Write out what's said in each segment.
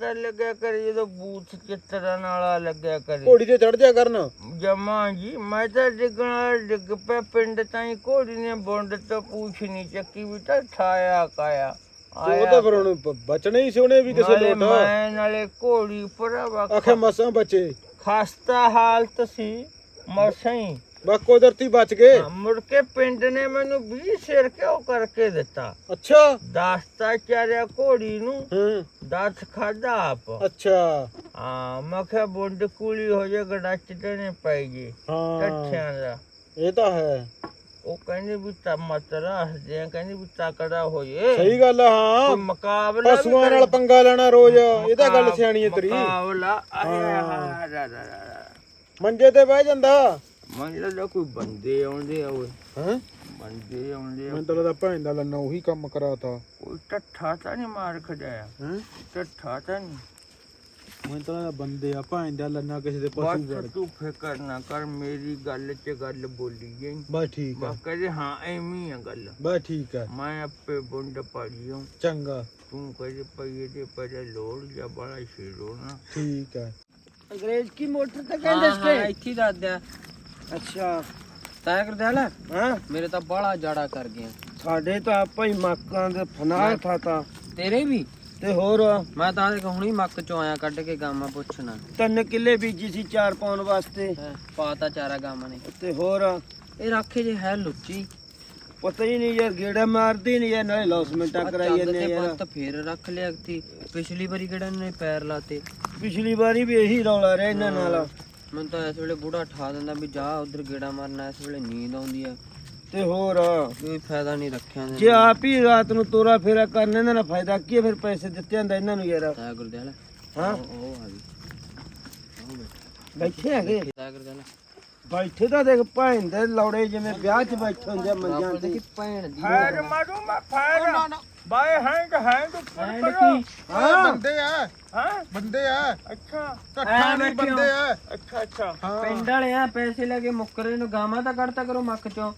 ਪਤਾ ਲੱਗਿਆ ਕਰੇ ਜਦੋਂ ਬੂਥ ਚਿੱਤਰਾਂ ਨਾਲਾ ਲੱਗਿਆ ਕਰੇ। ਘੋੜੀ ਤੇ ਚੜ ਜਾ ਕਰਨ? ਜਮਾ ਜੀ ਮੈਂ ਤਾਂ ਡਿੱਗਣਾ ਡਿੱਗ ਪਿਆ ਪਿੰਡ ਤਾਈਂ ਘੋੜੀ ਨੇ ਬੁੰਡ ਤੋਂ ਪੂਛ ਨਹੀਂ ਚੱਕੀ ਵੀ ਤਾਂ ਠਾਇਆ ਕਾਇਆ। ਉਹ ਤਾਂ ਫਿਰ ਹੁਣ ਬਚਣੇ ਹੀ ਸੋਨੇ ਵੀ ਕਿਸੇ ਲੋਟ। ਮੈਂ ਨਾਲੇ ਘੋੜੀ ਭਰਾਵਾ ਆਖੇ ਮਸਾਂ ਬਚੇ। ਖਸਤਾ ਹਾਲਤ ਸੀ ਮਸਾਂ ਬਾ ਕੁਦਰਤੀ ਬਚ ਗਏ। ਮੁੜ ਕੇ ਪਿੰਡ ਨੇ ਮੈਨੂੰ 20 ਸਿਰ ਕਿਉਂ ਕਰਕੇ ਦਿੱਤਾ। ਅੱਛਾ। ਦਸਤਾ ਚਾਰਿਆ ਘੋੜੀ ਨੂੰ ਹੂੰ। 10 ਖਾਦਾ ਆਪ। ਅੱਛਾ। ਹਾਂ ਮੈਂ ਕਿਹਾ ਬੁੰਡ ਕੂਲੀ ਹੋ ਜਾ ਗੜਾਚ ਦੇਣੇ ਪੈ ਗਏ। ਹਾਂ। ਦਾ। ਇਹ ਤਾਂ ਹੈ। ਉਹ ਕਹਿੰਦੇ ਵੀ ਤਾਂ ਮਤ ਰੱਖਦੇ ਆ ਕਹਿੰਦੇ ਵੀ ਤਕੜਾ ਹੋ ਜੇ। ਸਹੀ ਗੱਲ ਆ ਕੋਈ ਹਾਂ ਮੁਕਾਬਲਾ ਵੀ ਪਸ਼ੂਆਂ ਨਾਲ ਕਰੇ। ਪੰਗਾ ਲੈਣਾ ਰੋਜ਼ ਇਹ ਤਾਂ ਗੱਲ ਸਿਆਣੀ ਹੈ ਤੇਰੀ। ਮੁਕਾਬਲਾ ਆਇਆ ਰਾ ਰਾ ਰਾ ਰਾ ਮੰਜੇ ਤੇ ਬਹਿ ਜਾਂਦਾ। ਮੈਨੂੰ ਲੱਗਦਾ ਕੋਈ ਬੰਦੇ ਆਉਂਦੇ ਆ ਓਏ। ਹਾਂ? ਬੰਦੇ ਆਉਂਦੇ ਆ। ਮੈਂ ਤਾਂ ਲੱਗਦਾ ਭੈਣ ਦਾ ਲੰਨਾ ਉਹੀ ਕੰਮ ਕਰਾਤਾ। ਕੋਈ ਟੱਠਾ ਤਾਂ ਨਹੀਂ ਮਾਰ ਖੜਿਆ। ਹਾਂ? ਟੱਠਾ ਤਾਂ ਨਹੀਂ। ਮੈਂ ਤਾਂ ਲੱਗਦਾ ਬੰਦੇ ਆ ਭੈਣ ਦਾ ਲੰਨਾ ਕਿਸੇ ਦੇ ਪਸ਼ੂ ਵੜ ਬਸ ਤੂੰ ਫਿਕਰ ਨਾ ਕਰ ਮੇਰੀ ਗੱਲ 'ਚ ਗੱਲ ਬੋਲੀ ਗਈ ਬਸ ਠੀਕ ਆ। ਮੈਂ ਕਹਿੰਦੇ ਹਾਂ ਐਵੇਂ ਹੀ ਆ ਗੱਲ। ਬਸ ਠੀਕ ਆ। ਮੈਂ ਆਪੇ ਬੁੰਡ ਪੜੀ ਹਾਂ ਚੰਗਾ। ਤੂੰ ਕਹਿੰਦੇ ਪਈਏ ਤੇ ਪਹਿਲੇ ਲੋੜ ਜਾਂ ਬੜਾ ਸ਼ੇਰੋ ਨਾ ਠੀਕ ਆ। ਅੰਗਰੇਜ਼ ਕੀ ਮੋਟਰ ਤੇ ਕਹਿੰਦੇ ਇਸਕੇ ਇੱਥੇ ਦੱਸ ਦਿਆ ਅੱਛਾ। ਤੈਅ ਕਰ ਦਿਆ ਲੈ ਹਾਂ? ਮੇਰੇ ਤਾਂ ਬਾਲਾ ਜਾੜਾ ਕਰ ਗਿਆ ਸਾਡੇ ਤਾਂ ਆਪਾਂ ਹੀ ਮੱਕਾਂ ਦੇ ਫਨਾਹ ਥਾਤਾ ਤੇਰੇ ਵੀ? ਤੇ ਹੋਰ? ਮੈਂ ਤਾਂ ਦੇਖ ਹੁਣੀ ਮੱਕ ਚੋਂ ਆਇਆ ਕੱਢ ਕੇ ਗਾਮਾ ਪੁੱਛਣਾ। ਤਿੰਨ ਕਿੱਲੇ ਬੀਜੀ ਸੀ ਚਾਰ ਪਾਉਣ ਵਾਸਤੇ। ਪਾਤਾ ਚਾਰਾ ਗਾਮਾ ਨੇ। ਤੇ ਹੋਰ? ਇਹ ਰਾਖੇ ਜੇ ਹੈ ਲੁੱਚੀ। ਪਤਾ ਹੀ ਨਹੀਂ ਯਾਰ ਗੇੜਾ ਮਾਰਦੀ ਨਹੀਂ ਯਾਰ ਨਾਲੇ ਲੌਸਮੈਂਟਾਂ ਕਰਾਈ ਜਾਂਦੇ ਤੇ ਯਾਰ। ਪੰਤ ਫੇਰ ਰੱਖ ਲਿਆ ਤੀ ਪਿਛਲੀ ਵਾਰੀ ਕਿਹੜਾ ਨੇ ਪੈਰ ਲਾਤੇ? ਪਿਛਲੀ ਵਾਰੀ ਵੀ ਇਹੀ ਰੌਲਾ ਰਿਹਾ ਇਹਨਾਂ ਨਾਲ। ਮੈਨੂੰ ਤਾਂ ਇਸ ਵੇਲੇ ਬੁੜਾ ਠਾ ਦਿੰਦਾ ਵੀ ਜਾ ਉਧਰ ਗੇੜਾ ਮਾਰਨਾ ਇਸ ਵੇਲੇ ਨੀਂਦ ਆਉਂਦੀ ਆ। ਤੇ ਹੋਰ ਕੋਈ ਫਾਇਦਾ ਨਹੀਂ ਰੱਖਿਆ ਨੇ ਜੇ ਆਪ ਹੀ ਰਾਤ ਨੂੰ ਤੋਰਾ ਫੇਰਾ ਕਰਨ ਇਹਨਾਂ ਦਾ ਫਾਇਦਾ ਕੀ ਹੈ ਫਿਰ ਪੈਸੇ ਦਿੱਤੇ ਜਾਂਦਾ ਇਹਨਾਂ ਨੂੰ ਯਾਰ। ਤੈਅ ਗੁਰਦਿਆਲ। ਹਾਂ। ਉਹ ਆ ਗਈ। ਬੈਠੇ। ਹੈਗੇ। ਤੈਅ ਗੁਰਦਿਆਲ। ਬੈਠੇ ਤਾਂ ਦੇਖ ਭੈਣ ਦੇ ਲੌੜੇ ਜਿਵੇਂ ਵਿਆਹ 'ਚ ਬੈਠੇ ਹੁੰਦੇ ਆ ਮੰਜਾਂ ਤੇ। ਭੈਣ ਦੀ ਫਾਇਰ ਮਾਰੂ ਮੈਂ ਫਾਇਰ ਬਾਏ ਹੈਂਡ ਹੈਂਡ ਉੱਪਰ ਕੀ? ਹਾਂ। ਬੰਦੇ ਆ। ਹਾਂ? ਬੰਦੇ ਆ। ਅੱਛਾ। ਇਕੱਠਾ ਨਹੀਂ ਬੰਦੇ ਆ। ਅੱਛਾ ਅੱਛਾ। ਪਿੰਡ ਵਾਲੇ ਆ ਪੈਸੇ ਲੈ ਕੇ ਮੁੱਕਰੇ ਨੂੰ ਗਾਵਾਂ ਤਾਂ ਕੱਢਤਾ ਕਰੋ ਮੱਕ ਚੋਂ।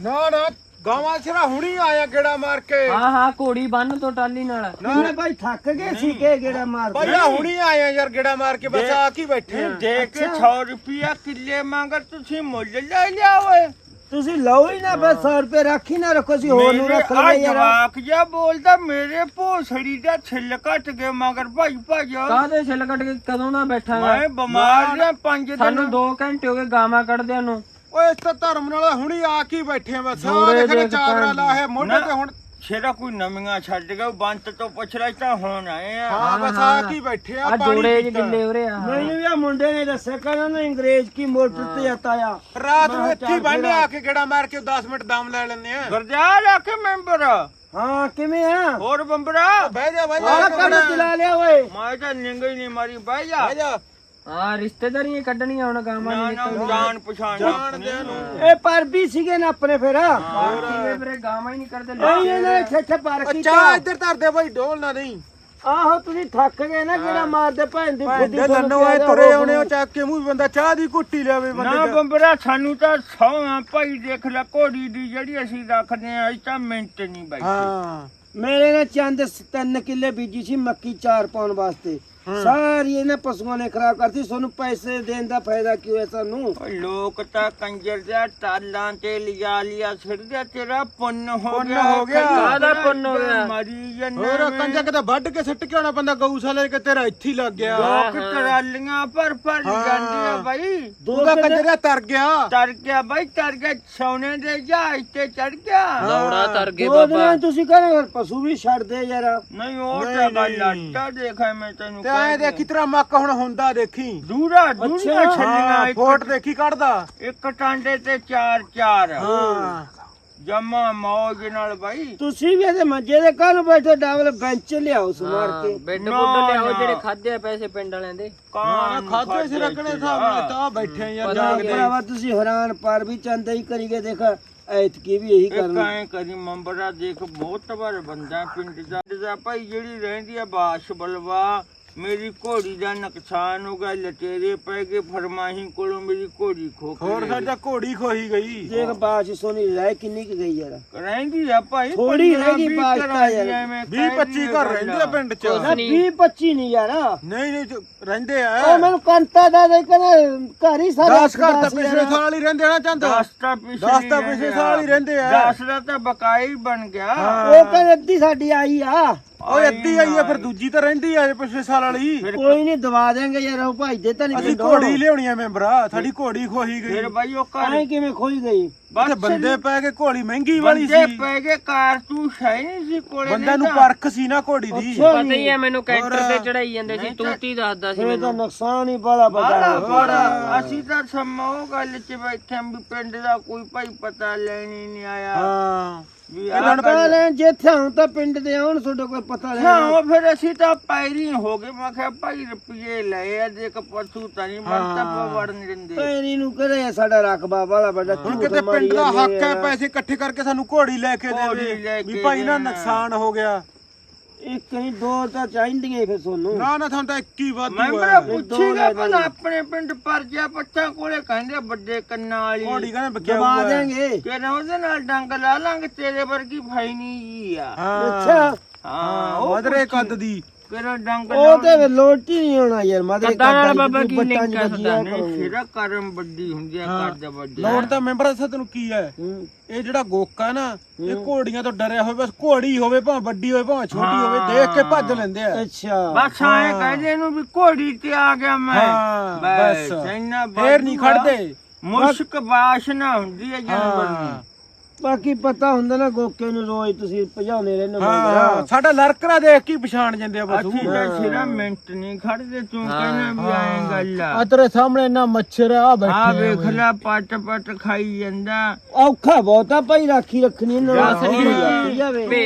ਨਾ ਨਾ ਗਾਵਾਂ ਸਿਰਾ ਹੁਣੀ ਆਇਆ ਗੇੜਾ ਮਾਰ ਕੇ। ਹਾਂ ਹਾਂ ਘੋੜੀ ਬੰਨ ਤੋਂ ਟਾਲੀ ਨਾਲ। ਨਾ। ਭਾਈ ਥੱਕ ਗਏ ਸੀ ਕਿ ਗੇੜਾ ਮਾਰਦੇ ਭਾਈ ਆ ਹੁਣੀ ਆਇਆ ਯਾਰ ਗੇੜਾ ਮਾਰ ਕੇ ਬਸ ਆ ਕੀ ਬੈਠੇ ਆ। ਦੇ ਕੇ 100 ਰੁਪਿਆ ਕਿੱਲੇ ਮੰਗਰ ਤੁਸੀਂ ਮੁੱਲ ਲੈ ਲਿਆ ਓਏ। ਤੁਸੀਂ ਲਓ ਹੀ ਨਾ ਬਸ 100 ਰੁਪਏ ਰੱਖ ਹੀ ਨਾ ਰੱਖੋ ਸੀ ਹੋਰ ਨੂੰ ਰੱਖ ਲੈ ਯਾਰ। ਜਵਾਕ ਜਿਹਾ ਬੋਲਦਾ ਮੇਰੇ ਭੋਸੜੀ ਦਾ ਛਿੱਲ ਘਟ ਗਏ ਮਗਰ ਭਾਈ ਭਾਈ ਕਾਹਦੇ ਛਿੱਲ ਕੱਟ ਕੇ ਕਦੋਂ ਦਾ ਬੈਠਾ ਵਾ? ਮੈਂ ਬਿਮਾਰ ਜਾਂ ਪੰਜ ਦਿਨ। ਸਾਨੂੰ 2 ਘੰਟੇ ਹੋ ਗਏ ਗਾਵਾਂ ਕੱਢਦਿਆਂ ਨੂੰ। ਓਏ ਇਸ ਤਾਂ ਧਰਮ ਨਾਲ ਹੁਣੀ ਆ ਕੀ ਬੈਠੇ ਆ ਬਸ। ਆ ਜੋੜੇ ਦੇਖ ਦੇਖ ਚਾਦਰਾ ਭੈਣ ਲਾ ਹੈ ਮੋਢੇ ਤੇ ਹੁਣ ਛੇੜਾ ਕੋਈ ਨਵੀਆਂ ਛੱਡ ਗਿਆ ਬੰਤ ਤੋਂ ਪੁੱਛ ਰਿਹਾ ਤਾਂ ਹੁਣ ਆਏ ਆ। ਹਾਂ ਬਸ ਆ ਕੀ ਬੈਠੇ ਆ ਆ ਪਾਣੀ ਜੋੜੇ ਪੀਤਾ। ਜਿ ਗਿੱਲੇ ਉਰੇ ਆ। ਮੈਨੂੰ ਵੀ ਆ ਮੁੰਡੇ ਨੇ ਦੱਸਿਆ ਕਹਿੰਦਾ ਨਾ ਅੰਗਰੇਜ਼ ਕੀ ਮੋਟਰ ਤੇ ਆਤਾ ਆ। ਰਾਤ ਨੂੰ ਇੱਥੇ ਹੀ ਬੰਨੇ ਆ। ਕੇ ਗੇੜਾ ਮਾਰ ਕੇ 10 ਮਿੰਟ ਦਮ ਲੈ ਲੈਂਦੇ ਆ। ਗਰਜਾਲ ਆ ਕੇ ਮੈਂਬਰ? ਹਾਂ ਕਿਵੇਂ ਆ? ਹੋਰ ਬੰਬਰਾ? ਬਹਿ ਜਾ ਬਹਿ ਜਾ ਕੰਮ ਚਲਾ ਲਿਆ ਓਏ। ਮੈਂ ਤਾਂ ਨਿੰਗ ਹੀ ਨਹੀਂ ਮਾਰੀ ਬਹਿ ਜਾ। ਬਹਿ ਜਾ। ਹਾਂ ਰਿਸ਼ਤੇਦਾਰੀਆਂ ਕੱਢਣੀਆਂ ਹੁਣ ਗਾਵਾਂ ਨਾ ਦੀ ਨਾ ਜਾਣ ਪਛਾਣ ਜਾਣਦਿਆਂ ਨੂੰ। ਇਹ ਪਰ ਵੀ ਸੀਗੇ ਨਾ ਆਪਣੇ ਫਿਰ। ਕਿਵੇਂ ਵੀਰੇ ਗਾਵਾਂ ਹੀ ਨਹੀਂ ਕੱਢਦੇ ਨਹੀਂ ਇਹਨਾਂ ਇੱਥੇ ਇੱਥੇ ਪਾਰ ਕੀਤਾ। ਅੱਛਾ ਇੱਧਰ ਧਰ ਦੇ ਬਾਈ ਢੋਲ ਨਾ ਨਹੀਂ ਆਹੋ ਤੁਸੀਂ ਥੱਕ ਗਏ ਨਾ ਕਿਹੜਾ ਮਾਰਦੇ ਭੈਣ ਦੀ ਫੁੱਦੀ ਲੰਨੋ ਐ ਤੁਰੇ ਆਉਣੇ ਉਹ ਚੱਕ ਕੇ ਮੂੰਹ ਬੰਦਾ ਚਾਹ ਦੀ ਘੁੱਟੀ ਲਿਆਵੇ ਬੰਦੇ ਨਾ ਬੰਬਰਾ ਸਾਨੂੰ ਤਾਂ ਸੌ ਆ ਭਾਈ ਦੇਖ ਲੈ ਘੋੜੀ ਦੀ ਜਿਹੜੀ ਅਸੀਂ ਰੱਖਦੇ ਆ ਅਜ ਤਾਂ ਮਿੰਟ ਨਹੀਂ ਬਾਈ ਹਾਂ। ਮੇਰੇ ਨੇ ਚੰਦ ਤਿੰਨ ਕਿੱਲੇ ਬੀਜੀ ਸੀ ਮੱਕੀ ਚਾਰ ਪਾਉਣ ਵਾਸਤੇ। ਸਾਰੀ ਇਹਨਾਂ ਪਸ਼ੂਆਂ ਨੇ ਖਰਾਬ ਕਰਤੀ ਸਾਨੂੰ ਪੈਸੇ ਦੇਣ ਦਾ ਫਾਇਦਾ ਕੀ ਹੋਇਆ ਸਾਨੂੰ? ਲੋਕ ਤਾਂ ਕੰਜਰ ਦਾ ਟਾਲਾਂ ਤੇ ਲਿਆ ਲਿਆ ਛਿੜਦਿਆ ਤੇਰਾ ਪੁੰਨ ਹੋ ਪੁੰਨ ਗਿਆ ਹੋ ਗਿਆ। ਕਾਹਦਾ ਪੁੰਨ ਹੋ ਗਿਆ? ਮਰੀ ਜੰਨੇ ਹੋਰ ਕੰਜਾ ਕਿਤੇ ਵੱਢ ਕੇ ਸਿੱਟ ਕੇ ਆਉਣਾ ਬੰਦਾ ਗਊਸ਼ਾਲੇ ਕਿ ਤੇਰਾ ਇੱਥੇ ਹੀ ਲੱਗ ਗਿਆ। ਲੋਕ ਟਰਾਲੀਆਂ ਪਰ ਪਰ ਜਾਂਦੀਆਂ ਬਾਈ। ਉਹਦਾ ਕੰਜਰਾ ਤਰ ਗਿਆ। ਤਰ ਗਿਆ ਬਾਈ ਤਰ ਗਿਆ ਸੋਨੇ ਦੇ ਜਹਾਜ਼ ਤੇ ਚੜ ਗਿਆ। ਦੌੜਾ ਤਰ ਗਏ ਬਾਬਾ। ਤੁਸੀਂ ਕਹਿੰਦੇ ਪਸ਼ੂ ਵੀ ਛੱਡ ਦੇ ਯਾਰ। ਨਹੀਂ ਉਹ ਤਾਂ ਗੱਲ ਆਟਾ ਦੇਖਾ ਮੈਂ ਤੈਨੂੰ ਐ ਦੇਖੀ ਤੇਰਾ ਮੱਕ ਹੁਣ ਹੁੰਦਾ ਦੇਖੀ। ਦੂਰਾ ਦੂਰਾ ਛੱਲੀਆਂ ਇੱਕ- ਫੋਟ ਦੇਖੀ ਕੱਢਦਾ। ਇੱਕ ਟਾਂਡੇ ਤੇ ਚਾਰ ਚਾਰ। ਹਾਂ। ਜਮਾ ਮੌਜ ਨਾਲ ਬਾਈ। ਤੁਸੀਂ ਵੀ ਇਹਦੇ ਮੰਜੇ ਦੇ ਕੱਲ ਬੈਠੇ ਡਬਲ ਬੈਂਚ ਲਿਆਓ ਸਮਾਰ ਕੇ। ਬੈੱਡ ਬੁੱਡ ਲਿਆਓ। ਜਿਹੜੇ ਖਾਦੇ ਪੈਸੇ ਪਿੰਡ ਵਾਲਿਆਂ ਦੇ। ਕਾਨ ਖਾਦੇ ਸੀ ਰੱਖਣੇ ਨਾਲ ਤਾਂ ਬੈਠੇ ਆ ਯਾਰ ਜਾਗਦੇ ਭਰਾਵਾ ਤੁਸੀਂ ਹੈਰਾਨ ਪਰ ਵੀ ਚੰਦਾ ਹੀ ਕਰੀਗੇ ਦੇਖ ਐਤਕੀ ਵੀ ਇਹੀ ਕਰਨਾ। ਐਂ ਕਰੀ ਮੰਬਰਾ ਦੇਖ ਬਹੁਤ ਵਾਰ ਬੰਦਾ ਪਿੰਡ ਦਾ ਦਾ ਭਾਈ ਜਿਹੜੀ ਰਹਿੰਦੀ ਆ ਬਾਸ਼ ਬਲਵਾ ਮੇਰੀ ਘੋੜੀ ਦਾ ਨੁਕਸਾਨ ਹੋ ਗਿਆ ਲਟੇਰੇ ਪੈ ਗਏ ਫਰਮਾਹੀ ਕੋਲੋਂ ਮੇਰੀ ਘੋੜੀ ਖੋ ਕੇ ਹੋਰ ਸਾਡਾ ਘੋੜੀ ਖੋਈ ਗਈ। ਦੇਖ ਬਾਸ਼ ਸੋਨੀ ਰਹਿ ਕਿੰਨੀ ਕੁ ਗਈ ਯਾਰ। ਗਈ। ਰਹਿੰਦੀ ਆ ਭਾਈ ਥੋੜ੍ਹੀ ਰਹਿ ਗਈ ਪੰਜਾਬੀ ਬਾਸ਼ ਤਾਂ ਘਰਾਂ ਯਾਰ। ਦੀ ਐਵੇਂ 20 ਕਹਿ 25 ਘਰ ਰਹਿੰਦੇ ਆ ਪਿੰਡ 'ਚ। ਨਾ 20 25 ਨਹੀਂ ਯਾਰ। ਨਹੀਂ ਨਹੀਂ ਰਹਿੰਦੇ ਆ। ਉਹ ਮੈਨੂੰ ਕੰਤਾ ਦਾ ਦੇ ਕਹਿੰਦਾ ਘਰ ਹੀ ਸਾਰਾ 10 ਘਰ ਤਾਂ ਪਿਛਲੇ ਸਾਲ ਹੀ ਰਹਿੰਦੇ ਆ ਨਾ ਚੰਦ। ਦਸ ਤਾਂ ਪਿਛਲੇ ਦਸ ਤਾਂ ਪਿਛਲੇ ਸਾਲ ਹੀ ਰਹਿੰਦੇ ਆ। ਦਸ ਦਾ ਤਾਂ ਬਕਾਈ ਬਣ ਗਿਆ। ਉਹ ਕਹਿੰਦੇ ਅੱਧੀ ਸਾਡੀ ਆਈ ਆ। ਓਏ ਅੱਧੀ ਆਈ ਆ ਫਿਰ ਦੂਜੀ ਤਾਂ ਰਹਿੰਦੀ ਆ ਪਿਛਲੇ ਸਾਲ ਵਾਲੀ। ਕੋਈ ਨਹੀਂ ਦਵਾ ਦੇਂਗੇ ਯਾਰ ਉਹ ਭਾਈ ਦੇ ਤਾਂ ਨਹੀਂ ਅਸੀਂ ਘੋੜੀ ਲਿਆਉਣੀ ਆ ਮੈਂਬਰਾ ਸਾਡੀ ਘੋੜੀ ਖੋਹੀ ਗਈ। ਫਿਰ ਬਾਈ ਉਹ ਘਰ ਐਂ ਕਿਵੇਂ ਖੋਈ ਗਈ? ਬਸ ਤੇ ਬੰਦੇ ਪੈ ਕੇ ਘੋੜੀ ਮਹਿੰਗੀ ਵਾਲੀ ਬੰਦੇ ਸੀ। ਪੈ ਗਏ ਕਾਰਤੂਸ ਹੈ ਨਹੀਂ ਸੀ ਕੋਲੇ ਬੰਦਿਆਂ ਨੂੰ ਤਾਂ। ਪਰਖ ਸੀ ਨਾ ਘੋੜੀ ਦੀ। ਪਤਾ। ਹੀ ਆ ਮੈਨੂੰ ਕੈਂਟਰ ਤੇ ਚੜਾਈ ਜਾਂਦੇ ਸੀ ਤੂਤੀ ਦੱਸਦਾ ਸੀ ਫਿਰ ਤਾਂ ਨੁਕਸਾਨ ਹੀ ਬੜਾ ਬੜਾ ਅਸੀਂ ਤਾਂ ਸਮਾਂ ਉਹ ਗੱਲ 'ਚ ਬੈਠੇ ਆਂ ਵੀ ਪਿੰਡ ਦਾ ਕੋਈ ਭਾਈ ਪਤਾ ਲੈਣ ਨਹੀਂ ਆਇਆ। ਹਾਂ। ਵੀ ਇਹਨਾਂ ਪਤਾ ਲੈ ਜਿੱਥੇ ਹੁਣ ਤਾਂ ਪਿੰਡ ਦੇ ਆਉਣ ਤੁਹਾਡਾ ਕੋਈ ਪਤਾ ਲੈ ਹਾਂ ਫਿਰ ਅਸੀਂ ਤਾਂ ਪੈਰੀ ਹੋ ਗਏ ਮੈਂ ਕਿਹਾ ਭਾਈ ਰੁਪਏ ਲਏ ਆ ਦੇਖ ਪਸ਼ੂ ਤਾਂ ਨਹੀਂ ਮਨ ਤਾਂ ਪਵੜ ਨਹੀਂ ਦਿੰਦੇ। ਪੈਰੀ ਨੂੰ ਕਰੇ ਸਾਡਾ ਰਕਬਾ ਵਾਲਾ ਵੱਡਾ ਹੁਣ ਕਿਤੇ ਪਿੰਡ ਦਾ ਹੱਕ ਹੈ ਪੈਸੇ ਇਕੱਠੇ ਕਰਕੇ ਸਾਨੂੰ ਘੋੜੀ ਲੈ ਕੇ ਦੇਵੇ ਵੀ ਭਾਈ ਨਾ। ਨੁਕਸਾਨ ਹੋ ਗਿਆ। ਇੱਕ ਨਹੀਂ ਦੋ ਤਾਂ ਚਾਹੀਦੀਆਂ ਹੀ ਫਿਰ ਤੁਹਾਨੂੰ। ਨਾ ਨਾ ਤੁਹਾਨੂੰ ਤਾਂ ਇੱਕ ਹੀ ਵਾਧੂ ਮੈਂ ਹੈ ਪੁੱਛੀਗਾ ਲੈ ਪਰ ਦੇਣੇ। ਆਪਣੇ ਪਿੰਡ ਪਰਜਾ ਪੱਠਾ ਕੋਲੇ ਕਹਿੰਦੇ ਵੱਡੇ ਕੰਨਾਂ ਵਾਲੀ। ਕਹਿੰਦੇ ਬਕਿਆ ਹੈ। ਦੇਂਗੇ ਕਿ ਉਹਦੇ ਨਾਲ ਡੰਗ ਲਾ ਲਾਂਗੇ ਤੇਰੇ ਵਰਗੀ ਫੈਨੀ ਜੀ ਆ। ਹਾਂ। ਅੱਛਾ। ਹਾਂ ਉਹ ਮਦਰੇ ਕੱਦ ਦੀ। ਕਿਹੜਾ ਡੰਗ ਉਹ ਤੇ ਫਿਰ ਲੋਟ ਹੀ ਨਹੀਂ ਹੋਣਾ ਯਾਰ ਮਦਰੇ ਕੱਦਾਂ ਨਾਲ ਬਾਬਾ ਕੀ ਬੱਟਾਂ link ਹੈ ਚ ਤੁਹਾਡਾ? ਨਹੀਂ ਸਿਰਾ ਕਰਮ ਵੱਡੀ ਹੁੰਦੀ ਆ ਕੱਦ ਵੱਡੀ ਲੋੜ ਤਾਂ ਮੈਂਬਰ ਅਸਾਂ ਤੈਨੂੰ ਕੀ ਹੈ। ਇਹ ਜਿਹੜਾ ਗੋਕਾ ਨਾ ਇਹ ਘੋੜੀਆਂ ਤੋਂ ਡਰਿਆ ਹੋਵੇ ਬਸ ਘੋੜੀ ਹੋਵੇ ਭਾਵੇਂ ਵੱਡੀ ਹੋਵੇ ਭਾਵੇਂ ਛੋਟੀ ਹੋਵੇ ਦੇਖ ਕੇ ਭੱਜ ਲੈਂਦੇ ਆ। ਅੱਛਾ। ਬਸ ਆਏ ਕਹਿੰਦੇ ਇਹਨੂੰ ਵੀ ਘੋੜੀ ਤੇ ਆ ਗਿਆ ਮੈਂ। ਬਸ। ਇੰਨਾ ਫੇਰ ਨਹੀਂ। ਖੜਦੇ। ਮੁਸ਼ਕ ਬਾਸ਼ਨਾ ਹੁੰਦੀ ਹੈ। ਜਾਨਵਰ ਦੀ। ਬਾਕੀ ਪਤਾ ਹੁੰਦਾ ਨਾ ਗੋਕੇ ਨੂੰ ਰੋਜ਼ ਤੁਸੀਂ ਭਜਾਉਂਦੇ ਰਹਿੰਦੇ ਹੋ ਹਾਂ ਸਾਡਾ ਲਰਕਰਾ ਦੇਖ ਕੇ ਹੀ ਪਛਾਣ ਜਾਂਦੇ ਆ ਬਸ ਅਸੀਂ ਤਾਂ ਸਿਰਾ ਮਿੰਟ ਨਹੀਂ ਖੜਦੇ ਤੂੰ ਕਹਿੰਦਾ ਵੀ ਆਏ ਗੱਲ ਆ। ਤੇਰੇ ਸਾਹਮਣੇ ਇੰਨਾ ਮੱਛਰ ਆ ਆ ਵੇਖ ਲੈ ਪੱਟ ਪੱਟ ਖਾਈ ਜਾਂਦਾ। ਔਖਾ ਬਹੁਤਾ ਭਾਈ ਰਾਖੀ ਰੱਖਣੀ ਨੂੰ ਤੂੰ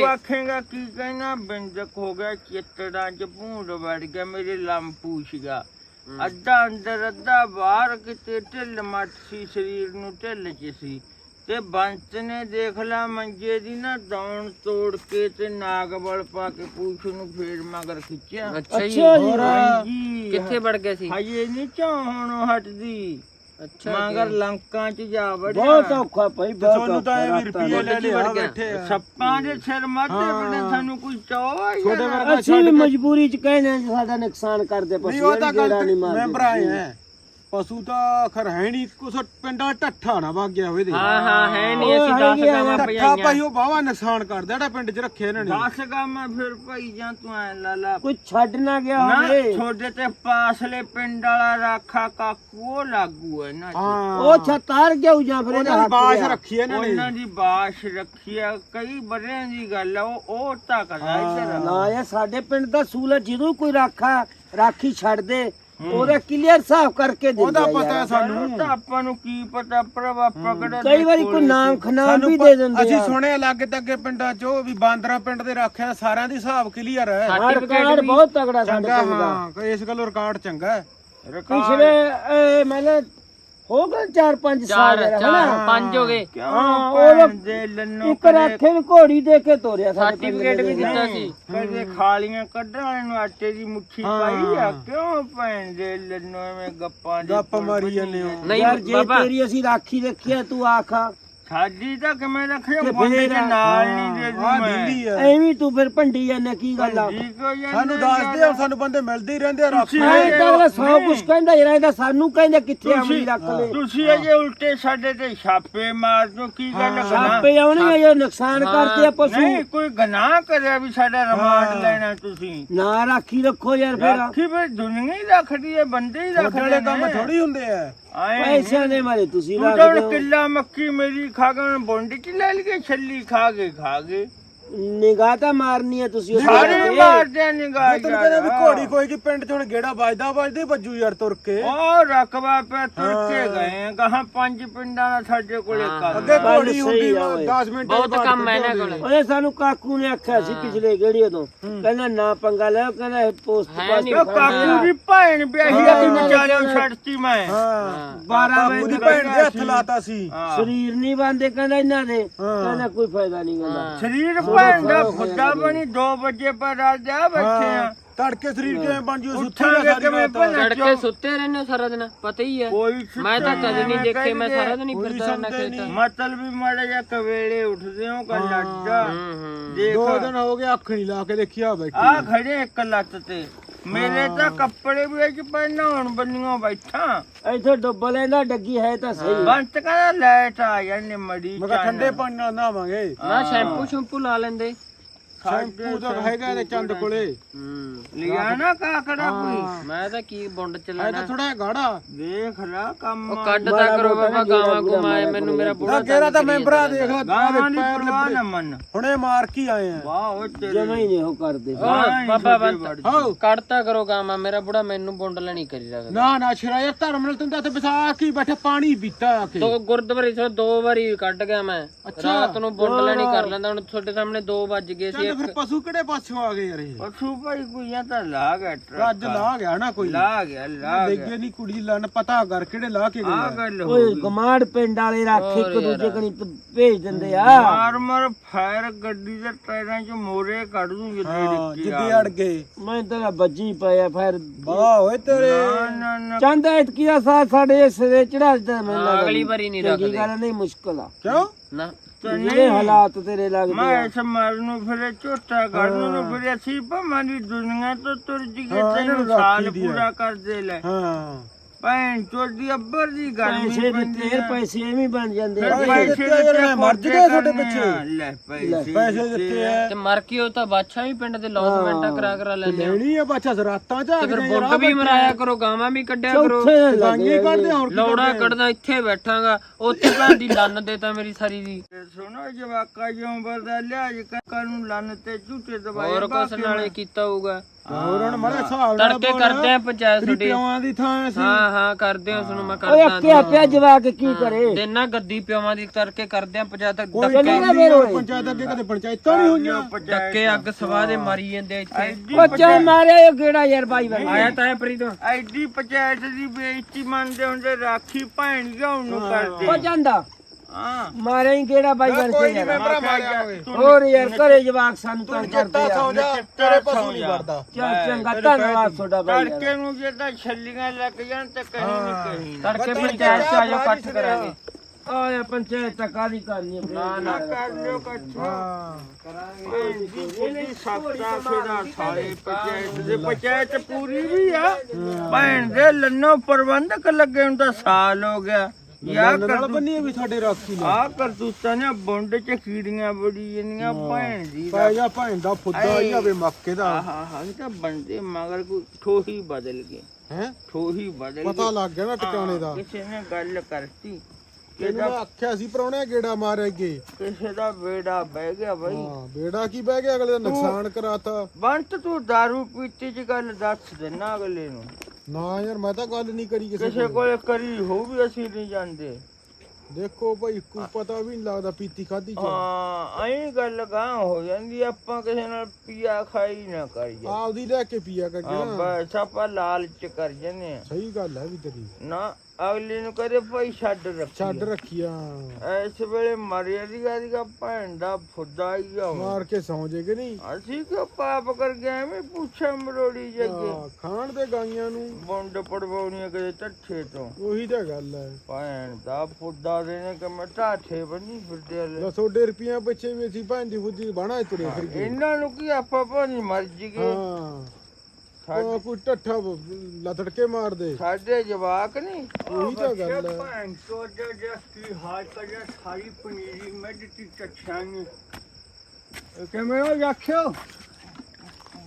ਆਖੇਗਾ ਕੀ ਕਹਿਣਾ? ਬਿੰਦਕ ਹੋ ਗਿਆ ਚਿੱਤੜਾਂ ਚ ਭੂੰਡ ਵੜ ਗਿਆ ਮੇਰੇ ਲੰਮ ਪੂਛਗਾ ਅੱਧਾ ਅੰਦਰ ਅੱਧਾ ਬਾਹਰ ਕਿਤੇ ਢਿੱਲ ਮੱਟ ਸੀ ਸਰੀਰ ਨੂੰ ਢਿੱਲ ਚ ਸੀ। ਤੇ ਬੰਤ ਨੇ ਦੇਖ ਲਾ ਮੰਜੇ ਦੀ ਨਾ ਦੌਣ ਤੋੜ ਕੇ ਤੇ ਨਾਗ ਬਲ ਪਾ ਕੇ ਪੂਛ ਨੂੰ ਫੇਰ ਮਗਰ ਖਿੱਚਿਆ। ਅੱਛਾ ਜੀ ਅੱਛਾ ਜੀ। ਹਾਂਜੀ। ਕਿੱਥੇ ਵੜ ਗਏ ਸੀ? ਹਜੇ ਨਹੀਂ ਚੌਹਣੋਂ ਹਟਦੀ। ਅੱਛਾ ਮਗਰ ਲੰਕਾਂ ਚ ਜਾ ਵੜਿਆ। ਬਹੁਤ ਔਖਾ ਭਾਈ ਬਹੁਤ ਤੁਹਾਨੂੰ ਤਾਂ ਇਹ ਵੀ ਔਖਾ ਰੁਪਈਏ ਲੈ ਲਿਆ ਵੜ ਗਿਆ। ਬੈਠੇ ਆ। ਸੱਪਾਂ ਦੇ ਸਿਰ ਮਾਤੇ ਬਣੇ ਸਾਨੂੰ ਕੋਈ ਚਾਹ ਛੋਟੇ ਵਰਗਾ ਅਸੀਂ ਵੀ ਮਜਬੂਰੀ ਚ ਕਹਿੰਦੇ ਹਾਂ ਸਾਡਾ ਨੁਕਸਾਨ ਕਰਦੇ ਨਹੀਂ ਪਸ਼ੂ ਉਹ ਤਾਂ ਗੱਲ ਨਹੀਂ ਮਾਰਦੇ। ਮੈਂਬਰ ਆਏ ਹੈ ਪਸ਼ੂ ਤਾਂ ਖਰ ਹੈ ਨਹੀਂ ਕੁਛ ਪਿੰਡਾਂ ਢੱਠਾ ਨਾ ਵਗ ਗਿਆ ਹੋਵੇ ਦੇ ਹਾਂ ਹਾਂ ਹੈ ਨਹੀਂ ਅਸੀਂ ਉਹ 10 ਹੈਗੇ ਆ ਗਾਵਾਂ ਢੱਠਾ ਭਾਈ ਉਹ ਬਾਵਾ ਨੁਕਸਾਨ ਕਰਦਾ ਜਿਹੜਾ ਪਿੰਡ 'ਚ ਰੱਖਿਆ ਇਹਨਾਂ ਨੇ। ਦਸ ਗਾ ਮੈਂ ਫਿਰ ਭਾਈ ਜਾਂ ਤੂੰ ਐ ਲਾਲਾ ਕੋਈ ਛੱਡ ਨਾ ਗਿਆ ਨਾ ਹੋਵੇ। ਛੋਡੇ ਤੇ ਪਾਸਲੇ ਪਿੰਡ ਵਾਲਾ ਰਾਖਾ ਕਾਕੂ ਉਹ ਲਾਗੂ ਹੈ ਨਾ ਹਾਂ। ਉਹ ਛਤਾਰ ਗਿਆ ਜਾਂ ਫਿਰ ਇਹਦਾ ਉਹਨਾਂ ਦੀ ਬਾਸ਼। ਰੱਖੀ ਹੈ ਇਹਨਾਂ ਨੇ। ਉਹਨਾਂ ਦੀ ਬਾਸ਼ ਰੱਖੀ ਆ ਕਈ ਬਰਿਆਂ ਦੀ ਗੱਲ ਆ ਉਹ ਉਹ ਤੱਕਦਾ ਇੱਧਰ ਨਾ ਇਹ ਸਾਡੇ ਪਿੰਡ ਦਾ ਸੂਲ ਹੈ ਜਦੋਂ ਕੋਈ ਰਾਖਾ ਰਾਖੀ ਛੱਡ ਦੇ ਉਹਦਾ ਕਲੀਅਰ ਸਾਫ਼ ਕਰਕੇ ਦਿੰਦਾ ਉਹਦਾ ਪਤਾ। ਸਾਨੂੰ। ਤਾਂ ਆਪਾਂ ਨੂੰ ਕੀ ਪਤਾ ਪ੍ਰਭਾ ਪਕੜ ਕਈ ਵਾਰੀ ਕੋਈ ਨਾਮ ਖਨਾਮ ਵੀ ਦੇ ਦਿੰਦੇ ਅਸੀਂ ਸੁਣਿਆ ਲੱਗੇ ਤੱਗੇ ਪਿੰਡਾਂ 'ਚ ਉਹ ਵੀ ਬਾਂਦਰਾ ਪਿੰਡ ਦੇ ਰੱਖਿਆ ਸਾਰਿਆਂ ਦੀ ਹਿਸਾਬ ਕਲੀਅਰ ਹੈ। ਰਿਕਾਰਡ ਬਹੁਤ ਤਗੜਾ ਸਾਡੇ ਚੰਗਾ ਦਾ। ਹਾਂ ਇਸ ਗੱਲੋਂ ਰਿਕਾਰਡ ਚੰਗਾ ਹੈ। ਪਿਛਲੇ ਮੈਨੇ ਹੋ ਗਏ 4-5 ਸਾਲ ਚਾਰ ਹਨਾ? ਪੰਜ ਹੋ ਗਏ। ਹਾਂ, ਉਹ ਦੇ ਲੰਨੋ ਇੱਕ ਰਾਖੇ ਨੂੰ ਘੋੜੀ ਦੇ ਕੇ ਤੋਰਿਆ ਸਾਡੇ ਸਰਟੀਫਿਕੇਟ ਵੀ ਦਿੱਤਾ ਸੀ। ਕਦੇ ਖਾਲੀਆਂ ਕੱਢਣ ਵਾਲੇ ਨੂੰ ਆਟੇ ਦੀ ਮੁੱਠੀ ਪਾਈ ਆ? ਕਿਉਂ ਭੈਣ ਦੇ ਲੰਨੋ ਐਵੇਂ ਗੱਪਾਂ ਦੀ ਗੱਪ ਮਾਰੀ ਜਾਂਦੇ ਹੋ। ਨਹੀਂ ਯਾਰ ਜੇ ਬਾਬਾ। ਤੇਰੀ ਅਸੀਂ ਰਾਖੀ ਰੱਖੀ ਆ ਤੂੰ ਆਖਾ। ਸਾਡੀ ਤਾਂ ਕਿਵੇਂ ਰੱਖਿਆ ਬੰਦੇ ਦੇ ਨਾਲ ਨਹੀਂ ਦੇ ਦੂੰ ਆ ਮੈਂ। ਦਿੱਲੀ ਹੈ ਐਵੇਂ ਤੂੰ ਫਿਰ ਭੰਡੀ ਜਾਂਦਾ ਕੀ ਗੱਲ ਆ? ਠੀਕ ਹੋ ਜਾਂਦਾ ਸਾਨੂੰ ਦੱਸਦੇ ਆ ਸਾਨੂੰ ਬੰਦੇ ਮਿਲਦੇ ਹੀ ਰਹਿੰਦੇ ਆ ਰੱਖ ਤੁਸੀਂ ਐ ਤਾਂ ਅਗਲਾ ਸੌ ਕੁਛ ਕਹਿੰਦਾ ਯਾਰ ਇਹਦਾ ਸਾਨੂੰ ਕਹਿੰਦਾ ਕਿੱਥੇ ਅਮਲੀ ਰੱਖ ਲੈ ਤੁਸੀਂ ਅਜੇ ਉਲਟੇ ਸਾਡੇ ਤੇ ਛਾਪੇ ਮਾਰ ਦੋ ਕੀ ਗੱਲ ਗਨਾਹ ਛਾਪੇ ਆਉਣੇ ਆ ਜੋ ਨੁਕਸਾਨ ਕਰਦੇ ਆ ਪਸ਼ੂ। ਨਹੀਂ ਕੋਈ ਗਨਾਹ ਕਰਿਆ ਵੀ ਸਾਡਾ ਰਿਮਾਂਡ ਲੈਣਾ ਤੁਸੀਂ। ਨਾ ਰਾਖੀ ਰੱਖੋ ਯਾਰ ਫਿਰ। ਰੱਖੀ ਵੀ ਦੁਨੀਆ ਹੀ ਰੱਖਦੀ ਹੈ ਬੰਦੇ ਹੀ ਰੱਖਦੇ ਵਾਲੇ ਕੰਮ ਨੇ। ਥੋੜੀ ਹੁੰਦੇ ਆ। ਆਏ ਪੈਸਿਆਂ ਦੇ ਮਾਰੇ ਤੁਸੀਂ ਤੂੰ ਤਾਂ ਰੱਖਦੇ ਹੁਣ ਹੋ ਕਿੱਲਾ ਮੱਕੀ ਮੇਰੀ ਖਾ ਗਏ ਬੋਂਡੀ ਚ ਲੈ ਲਈਏ ਛੱਲੀ ਖਾ ਗਏ ਖਾ ਗਏ ਨਿਗਾਹ ਤਾਂ ਮਾਰਨੀ ਹੈ ਤੁਸੀਂ ਉੱਥੇ ਸਾਰੇ। ਮਾਰਦੇ ਆ ਨਿਗਾਹ ਤੈਨੂੰ ਕਹਿੰਦੇ ਵੀ ਘੋੜੀ ਕੋਈ ਕੀ ਪਿੰਡ ਚ ਹੁਣ ਗੇੜਾ ਵੱਜਦਾ ਵੱਜਦੇ ਵੱਜੂ ਯਾਰ ਤੁਰ ਕੇ। ਉਹ ਰਕਬਾ ਪੇ ਤੁਰ ਕੇ ਗਏ ਆ। ਕਹਾਂ ਪੰਜ ਪਿੰਡਾਂ ਦਾ ਸਾਡੇ ਕੋਲੇ ਕੰਮ ਅੱਗੇ ਗੱਲ ਘੋੜੀ ਸਹੀ ਹੁੰਦੀ ਆ ਓਏ। 10 ਮਿੰਟ ਬਹੁਤ ਕੰਮ ਹੈ ਇਹਨਾਂ ਕੋਲ। ਉਹਨੇ ਸਾਨੂੰ ਕਾਕੂ ਨੇ ਆਖਿਆ ਸੀ ਪਿਛਲੇ ਗੇੜੀ ਤੋਂ ਕਹਿੰਦਾ ਨਾ ਪੰਗਾ ਲੈ ਕਹਿੰਦਾ ਇਹ ਪੋਸਟ ਹੈ ਪਾਸ ਨੀ ਉਹ ਕਾਕੂ ਦੀ ਭੈਣ ਵਿਆਹੀ ਆ ਕਿ ਵਿਚਾਰਿਆਂ ਨੂੰ ਛੱਡਤੀ ਮੈਂ। ਹਾਂ। 12 ਉਹਦੀ ਵਜੇ ਭੈਣ ਦੇ ਹੱਥ ਲਾਤਾ ਸੀ। ਹਾਂ। ਸਰੀਰ ਨਹੀਂ ਬੰਦੇ ਕਹਿੰਦਾ ਇਹਨਾਂ ਦੇ। ਕਹਿੰਦਾ ਕੋਈ ਫਾਇਦਾ ਨਹੀਂ ਕਹਿੰਦਾ। ਸਰੀਰ ਭੈਣ ਦਾ ਫੁੱਦਾ ਬਣੀ 2 ਵਜੇ ਪਰ ਆ ਜਾ ਬੈਠੇ ਆ। ਤੜਕੇ ਸਰੀਰ ਕਿਵੇਂ ਬਣ ਜੂ ਸੁੱਤੇ ਉੱਠਾਂਗੇ ਨਾ ਸਾਰੀ ਕਿਵੇਂ ਰਾਤ। ਭਲਾ ਤੜਕੇ ਸੁੱਤੇ ਰਹਿੰਦੇ ਹੋ ਸਾਰਾ ਦਿਨ ਪਤਾ ਹੀ ਹੈ ਕੋਈ ਮੈਂ ਤਾਂ ਕਦੇ ਨਹੀਂ ਦੇਖੇ ਮੈਂ ਸਾਰਾ ਦਿਨ ਹੀ ਫਿਰਦਾ ਖੇਤ। ਮਤਲਬ ਵੀ ਮਾੜਾ ਜਿਹਾ ਕਵੇਲੇ ਉੱਠਦੇ ਹੋ ਕੱਲ ਲੱਗਾ ਦੇਖ। ਦੋ ਦਿਨ ਹੋ ਗਏ ਅੱਖ ਨਹੀਂ ਲਾ ਕੇ ਦੇਖਿਆ ਬੈਠੀ ਆ। ਖੜੇ ਇੱਕ ਲੱਤ ਤੇ। ਮੇਰੇ ਤਾਂ ਕੱਪੜੇ ਵੀ ਅੱਜ ਪਹਿਲਾਂ ਹੁਣ ਬੰਨੀਆਂ ਬੈਠਾ। ਇੱਥੇ ਡੁੱਬ ਲੈਂਦਾ ਡੱਗੀ ਹੈ ਤਾਂ ਸਹੀ। ਬੰਤ ਕਹਿੰਦਾ ਲਾਈਟ ਆ ਜਾਂਦੀ ਮੜੀ ਮੈਂ ਕਿਹਾ ਠੰਡੇ ਪਾਣੀ ਨਾਲ ਨਹਾਵਾਂਗੇ। ਨਾ ਸ਼ੈਂਪੂ ਸ਼ੈਂਪੂ ਲਾ ਲੈਂਦੇ। ਸ਼ੈਂਪੂ ਤਾਂ ਹੈਗਾ ਇਹਦੇ ਚੰਦ ਕੋਲੇ। ਹੂੰ। ਲਿਆ ਨਾ ਕਾਕੜਾ ਕੋਈ? ਮੈਂ ਤਾਂ ਕੀ ਬੁੰਡ ਚ ਐ ਲੈਣਾ। ਤਾਂ ਥੋੜਾ ਗਾੜਾ। ਦੇਖ ਲਾ ਕੰਮ ਉਹ ਕੱਢਦਾ ਕਰੋ ਬਾਬਾ ਗਾਵਾਂ ਮੈਨੂੰ ਮੇਰਾ ਬੁੜਾ। ਨਾ ਗੇਰਾ ਤਾਂ ਮੈਂਬਰਾ ਦੇਖ ਲੈ ਗਾਵਾਂ ਦੀ ਪਰਵਾਹ ਨਾ ਮੰਨ। ਹੁਣੇ ਮਾਰ ਕੀ ਆਏ ਆ। ਵਾਹ ਉਹ ਤੇਰੀ ਜਮਾ ਹੀ ਨਹੀਂ ਉਹ ਕਰਦੇ। ਉਹ ਬਾਬਾ ਬੰਤ ਹਾਓ ਕੱਢਤਾ ਕਰੋ ਗਾਵਾਂ ਮੇਰਾ ਬੁੜਾ ਮੈਨੂੰ ਬੁੰਡ ਲੈਣੀ ਕਰੀ ਰੱਖਦਾ। ਨਾ ਨਾ ਸ਼ਰਾਇਆ ਧਰਮ ਨਾਲ ਤੂੰ ਤਾਂ ਇੱਥੇ ਵਿਸਾ ਕੀ ਬੈਠਾ ਪਾਣੀ ਪੀਤਾ ਆ ਕੇ। ਦੋ ਗੁਰਦੁਆਰੇ ਤੋਂ ਦੋ ਵਾਰੀ ਕੱਢ ਗਿਆ ਮੈਂ। ਰਾਤ ਨੂੰ ਬੁੰਡ ਲੈਣੀ ਕਰ ਲੈਂਦਾ ਹੁਣ ਤੁਹਾਡੇ ਸਾਹਮਣੇ 2 ਵੱਜ ਗਏ ਸੀ ਚੱਲ ਫਿਰ ਪਸ਼ੂ ਕਿਹੜੇ ਪਾਸਿਓਂ ਆ ਗਏ ਯਾਰ ਇਹ? ਪਸ਼ੂ ਭਾਈ ਕੁਈਆਂ ਤਾਂ ਲਾ ਗਿਆ ਟਰੱਕ ਅੱਜ ਲਾ ਗਿਆ ਨਾ ਕੋਈ। ਲਾ ਗਿਆ ਲਾ ਗਿਆ ਦੇਖੇ ਨਹੀਂ ਕੁੜੀ ਲੰਨ ਪਤਾ ਕਰ ਕਿਹੜੇ ਲਾ ਕੇ ਗਏ ਗੱਲ ਓਏ ਗਮਾੜ ਪਿੰਡ ਵਾਲੇ ਰੱਖ ਇੱਕ ਦੂਜੇ ਕਣੀ ਪ- ਭੇਜ ਦਿੰਦੇ ਆ। ਮਾਰ ਮਾਰ ਫਾਇਰ ਗੱਡੀ ਦੇ ਟਾਇਰਾਂ 'ਚ ਮੋਰੇ ਕੱਢ ਦੂੰ ਜਿੱਦੇ ਹਾਂ ਡਿੱਕੀ ਜਿੱਦੇ ਅੜ ਗਏ। ਮੈਂ ਤਾਂ ਬੱਜੀ ਪਿਆ ਫਿਰ ਵਾਹ ਓਏ ਤੇਰੇ। ਨਾ ਨਾ ਨਾ। ਚੰਦ ਐਤਕੀ ਦਾ ਸਾਥ ਸਾਡੇ ਸਿਰੇ ਚੜਾ ਦਿੱਤਾ ਮੈਨੂੰ ਲੱਗਦਾ। ਅਗਲੀ ਵਾਰੀ ਨਹੀਂ ਰੱਖਦੇ। ਗੱਲ ਨਹੀਂ ਮੁਸ਼ਕਲ ਆ। ਕਿਉਂ? ਨਾ। ਜਿਹੜੇ ਹਾਲਾਤ ਤੇਰੇ ਲੱਗਦੇ ਮੈਂ ਆ। ਇਸ ਮਰ ਨੂੰ ਫਿਰ ਝੋਟਾ ਕੱਢ ਨੂੰ ਫਿਰ ਅਸੀਂ ਭਮਾਂ ਦੀ ਦੁਨੀਆ ਤੋਂ ਤੁਰ ਜੀਏ ਹਾਂ, ਇਹਨਾਂ ਤੈਨੂੰ ਸਾਲ ਰੱਖੀ ਦੀ ਆ। ਪੂਰਾ ਕਰਦੇ ਲੈ। ਹਾਂ। ਭੈਣ ਚੋਦੀ ਅੱਬਰ ਦੀ ਗਰਮੀ ਪੈਸੇ ਪੈਂਦੀ ਦਿੱਤੇ ਆ। ਪੈਸੇ ਐਵੇਂ ਬਣ ਜਾਂਦੇ ਆ। ਪੈਸੇ ਯਾਰ, ਦਿੱਤੇ ਮੈਂ ਮਰ ਤੁਹਾਡੇ ਪਿੱਛੇ। ਲੈ ਪੈਸੇ ਪੈਸੇ ਦਿੱਤੇ ਆ। ਤੇ ਮਰ ਕੇ ਉਹ ਤਾਂ ਬਾਦਸ਼ਾਹ ਵੀ ਪਿੰਡ ਦੇ ਲੌਸਮੈਂਟਾਂ ਕਰਾ ਕਰਾ ਲੈਂਦੇ ਆ। ਲੈਣੀ ਆ ਬੱਚਾ ਰਾਤਾਂ ਚ ਆ ਤੇ ਫਿਰ ਬੁੰਡ ਵੀ ਮਰਾਇਆ ਕਰੋ ਗਾਵਾਂ ਵੀ ਕੱਢਿਆ ਕਰੋ। ਚੌਥੇ ਲੱਗੇ ਗਾਂਗੀ ਕੱਢਦੇ ਹੁਣ ਲੌੜਾ ਕੱਢਦਾ ਇੱਥੇ ਬੈਠਾਂਗਾ। ਉੱਥੇ ਭੈਣ ਦੀ ਲੰਨ ਦੇ ਤਾਂ ਮੇਰੀ ਸਾਰੀ ਦੀ। ਤੇ ਸੁਣੋ ਜਵਾਕਾ ਜਿਉਂ ਉਮਰ ਦਾ ਲਿਆਜ ਕਰ ਨੂੰ ਲੰਨ ਤੇ ਝੂਟੇ ਦਵਾਈ ਹੋਰ ਕੁਛ ਨਾਲੇ ਕੀਤਾ ਹੋਊਗਾ। ਹੋਰ ਹੁਣ ਮੜਾ ਹਿਸਾਬ ਨਾਲ ਤੜਕੇ ਕਰਦੇ ਆ ਪੰਚਾਇਤ ਤੇਰੀ ਤੁਹਾਡੀ ਪਿਓਾਂ ਦੀ ਥਾਂ ਸੀ। ਹਾਂ ਹਾਂ ਕਰਦੇ ਆ ਸੁਣੋ ਮੈਂ ਓਏ ਕਰਦਾ ਅੱਕਿਆ ਪਿਆ ਜਵਾਕ ਕੀ ਕਰੇ? ਦੇਣਾ ਗੱਦੀ ਪਿਓਾਂ ਦੀ ਕਰਕੇ ਕਰਦੇ ਆ ਪੰਚਾਇਤ ਕੋਈ ਡੱਕੇ। ਪੰਚਾਇਤ ਅੱਗੇ ਕਦੇ ਪੰਚਾਇਤਾਂ ਨਹੀਂ ਹੋਈਆਂ। ਡੱਕੇ ਅੱਗ ਸਵਾਹ ਦੇ ਮਾਰੀ ਜਾਂਦੇ ਇੱਥੇ। ਬੱਚਾ ਮਾਰਿਆ ਇਹ ਗੇੜਾ ਯਾਰ ਬਾਈ ਬਾਈ ਆਇਆ ਤਾਂ ਹੈ ਪ੍ਰੀਤ? ਐਡੀ ਪੰਚਾਇਤ ਦੀ ਬੇਇੱਜ਼ਤੀ ਮੰਨਦੇ ਹੁੰਦੇ ਰਾਖੀ ਭੈਣ ਉਹਨੂੰ ਉਹ ਕਰਦੇ। ਜਾਂਦਾ। ਹਾਂ। ਮਾਰਿਆ ਹੀ ਗੇੜਾ ਬਾਈ ਬਣ ਕੇ ਯਾਰ ਮੈਂਬਰਾ ਮਾਰਿਆ। ਹੋਵੇ ਹੋਰ ਯਾਰ ਘਰੇ ਜਵਾਕ ਸਾਨੂੰ ਕਰਦੇ ਆ। ਜਾ ਤੇਰੇ ਪਸ਼ੂ ਨਹੀਂ ਵੜਦਾ ਚੱਲ ਚੰਗਾ ਧੰਨਵਾਦ ਤੁਹਾਡਾ ਬਾਈ ਯਾਰ। ਤੜਕੇ ਨੂੰ ਜੇ ਤਾਂ ਛੱਲੀਆਂ ਲੱਗ ਜਾਣ ਤੇ ਕਹੀਂ ਨਹੀਂ ਕਹੀਂ। ਤੜਕੇ ਪੰਚਾਇਤ ਚ ਆ ਜਾਓ ਇਕੱਠ ਕਰਾਂਗੇ। ਆਇਆ ਪੰਚਾਇਤ ਤਾਂ ਕਾਦੀ ਕਰਨੀ ਆ ਨਾ ਨਾ ਕਰ ਲਿਓ ਕੱਛਾ ਇਹਦੀ ਸਖਤਾ ਖੇੜਾ ਸਾਰੇ ਪੰਚਾਇਤ ਦੇ ਪੰਚਾਇਤ ਪੂਰੀ ਵੀ ਆ। ਭੈਣ ਦੇ ਲੰਨੋ ਪ੍ਰਬੰਧਕ ਲੱਗੇ ਹੁਣ ਤਾਂ ਸਾਲ ਹੋ ਗਿਆ। ਯਾ ਨਾਲ ਕਰ ਬੰਨੀ ਵੀ ਸਾਡੇ ਰਾਖੀ ਨੇ ਆ ਕਰਤੂਤਾਂ ਨੇ ਬੁੰਡ ਚ ਕੀੜੀਆਂ ਬੜੀ ਜਾਂਦੀਆਂ ਭੈਣ ਦੀ। ਪੈ ਜਾ ਭੈਣ ਦਾ ਫੁੱਦਾ ਹੀ ਆਵੇ ਮੱਕੇ ਦਾ। ਆਹਾ ਹਾਂ ਇਹ ਤਾਂ ਬੰਦੇ ਮਗਰ ਕੋਈ ਠੋਹੀ ਬਦਲ ਗਏ। ਹੈ? ਠੋਹੀ ਬਦਲ ਪਤਾ ਗਈ ਲੱਗ ਗਿਆ ਨਾ ਟਿਕਾਣੇ ਦਾ। ਕਿਸੇ ਨੇ ਗੱਲ ਕਰਤੀ। ਮੈਂ ਆਖਿਆ ਸੀ ਪਰੌਣੇ ਗੇੜਾ ਮਾਰੇਗੇ ਕਿਸੇ ਦਾ ਬੇੜਾ ਬਹਿ ਗਿਆ ਬਈ। ਹਾਂ ਬੇੜਾ ਕੀ ਬਹਿ ਗਿਆ? ਅਗਲੇ ਦਾ ਨੁਕਸਾਨ ਕਰਾਤਾ। ਬੰਤ ਤੂੰ दारू ਪੀਤੀ ਚ ਗੱਲ ਦੱਸ ਦੇਣਾ ਅਗਲੇ ਨੂੰ। ਨਾ ਯਾਰ ਮੈਂ ਤਾਂ ਗੱਲ ਨਹੀਂ ਕਰੀ ਕਿਸੇ ਕਿਸੇ ਕੋਲੇ। ਕਰੀ ਹੋ ਵੀ ਅਸੀਂ ਨਹੀਂ ਜਾਂਦੇ। ਦੇਖੋ ਭਾਈ ਕੋਈ ਪਤਾ ਵੀ ਨਹੀਂ ਲੱਗਦਾ ਪੀਤੀ ਖਾਦੀ ਚ ਹਾਂ ਐਂ ਗੱਲ ਗਾਂ ਹੋ ਜਾਂਦੀ ਆਪਾਂ ਕਿਸੇ ਨਾਲ ਪੀਆ ਖਾਈ ਨਾ ਕਰੀਏ ਆਪਦੀ ਲੈ ਕੇ ਪੀਆ ਕਰਕੇ ਨਾ। ਬਸ ਆਪਾਂ ਲਾਲਚ ਕਰ ਜੰਨੇ ਆ। ਸਹੀ ਗੱਲ ਹੈ ਵੀ ਤੇਰੀ। ਨਾ ਅਗਲੇ ਨੂੰ ਕਦੇ ਭਾਈ ਛੱਡ ਰੱਖ ਛੱਡ ਰੱਖੀਆਂ ਇਸ ਵੇਲੇ ਮਰਿਆ ਦੀ ਗਾਦੀ ਦਾ ਭੈਣ ਦਾ ਫੁੱਦਾ ਹੀ ਆ। ਮਾਰ ਕੇ ਸੌਂ ਜੇ ਕਿ ਨਹੀਂ? ਅਸੀਂ ਕਿਉਂ ਪਾਪ ਕਰ ਗਏ ਐਵੇਂ ਪੁੱਛਾਂ ਮਰੋੜੀ ਜੱਗੇ? ਖਾਣ ਦੇ ਗਾਈਆਂ ਨੂੰ। ਬੁੰਡ ਪੜਵਾਉਣੀਆਂ ਕਦੇ ਟੱਠੇ ਤੋਂ। ਉਹੀ ਤਾਂ ਗੱਲ ਹੈ। ਭੈਣ ਦਾ ਫੁੱਦਾ ਦੇਣੇ ਕਿ ਮੈਂ ਢਾਠੇ ਬੰਨੀ ਫਿਰਦੇ। ਲੈ। ਤੁਹਾਡੇ ਰੁਪਈਆਂ ਪਿੱਛੇ ਵੀ ਅਸੀਂ ਭੈਣ ਦੀ ਫੁੱਦੀ ਬਾਣਾ ਤੁਰੇ ਫਿਰ ਇਹਨਾਂ ਨੂੰ ਕੀ ਆਪਾਂ ਭਾਣੀ ਮਰ ਜੀਗੇ ਹਾਂ। ਉਹ ਕੋਈ ਟੱਠਾ ਲਤੜ ਕੇ ਮਾਰ ਦੇ ਸਾਡੇ ਜਵਾਕ ਨਹੀਂ ਉਹੀ ਤਾਂ ਗੱਲ ਹੈ। ਭੈਣ ਚੋ ਜੇ ਕੀ ਹਾਲ ਕਰਿਆ ਸਾਰੀ ਪਨੀਰੀ ਮੈਂ ਦਿੱਤੀ ਚੱਛਾਂ ਨੇ। ਕਿਵੇਂ ਹੋ ਰੱਖਿਓ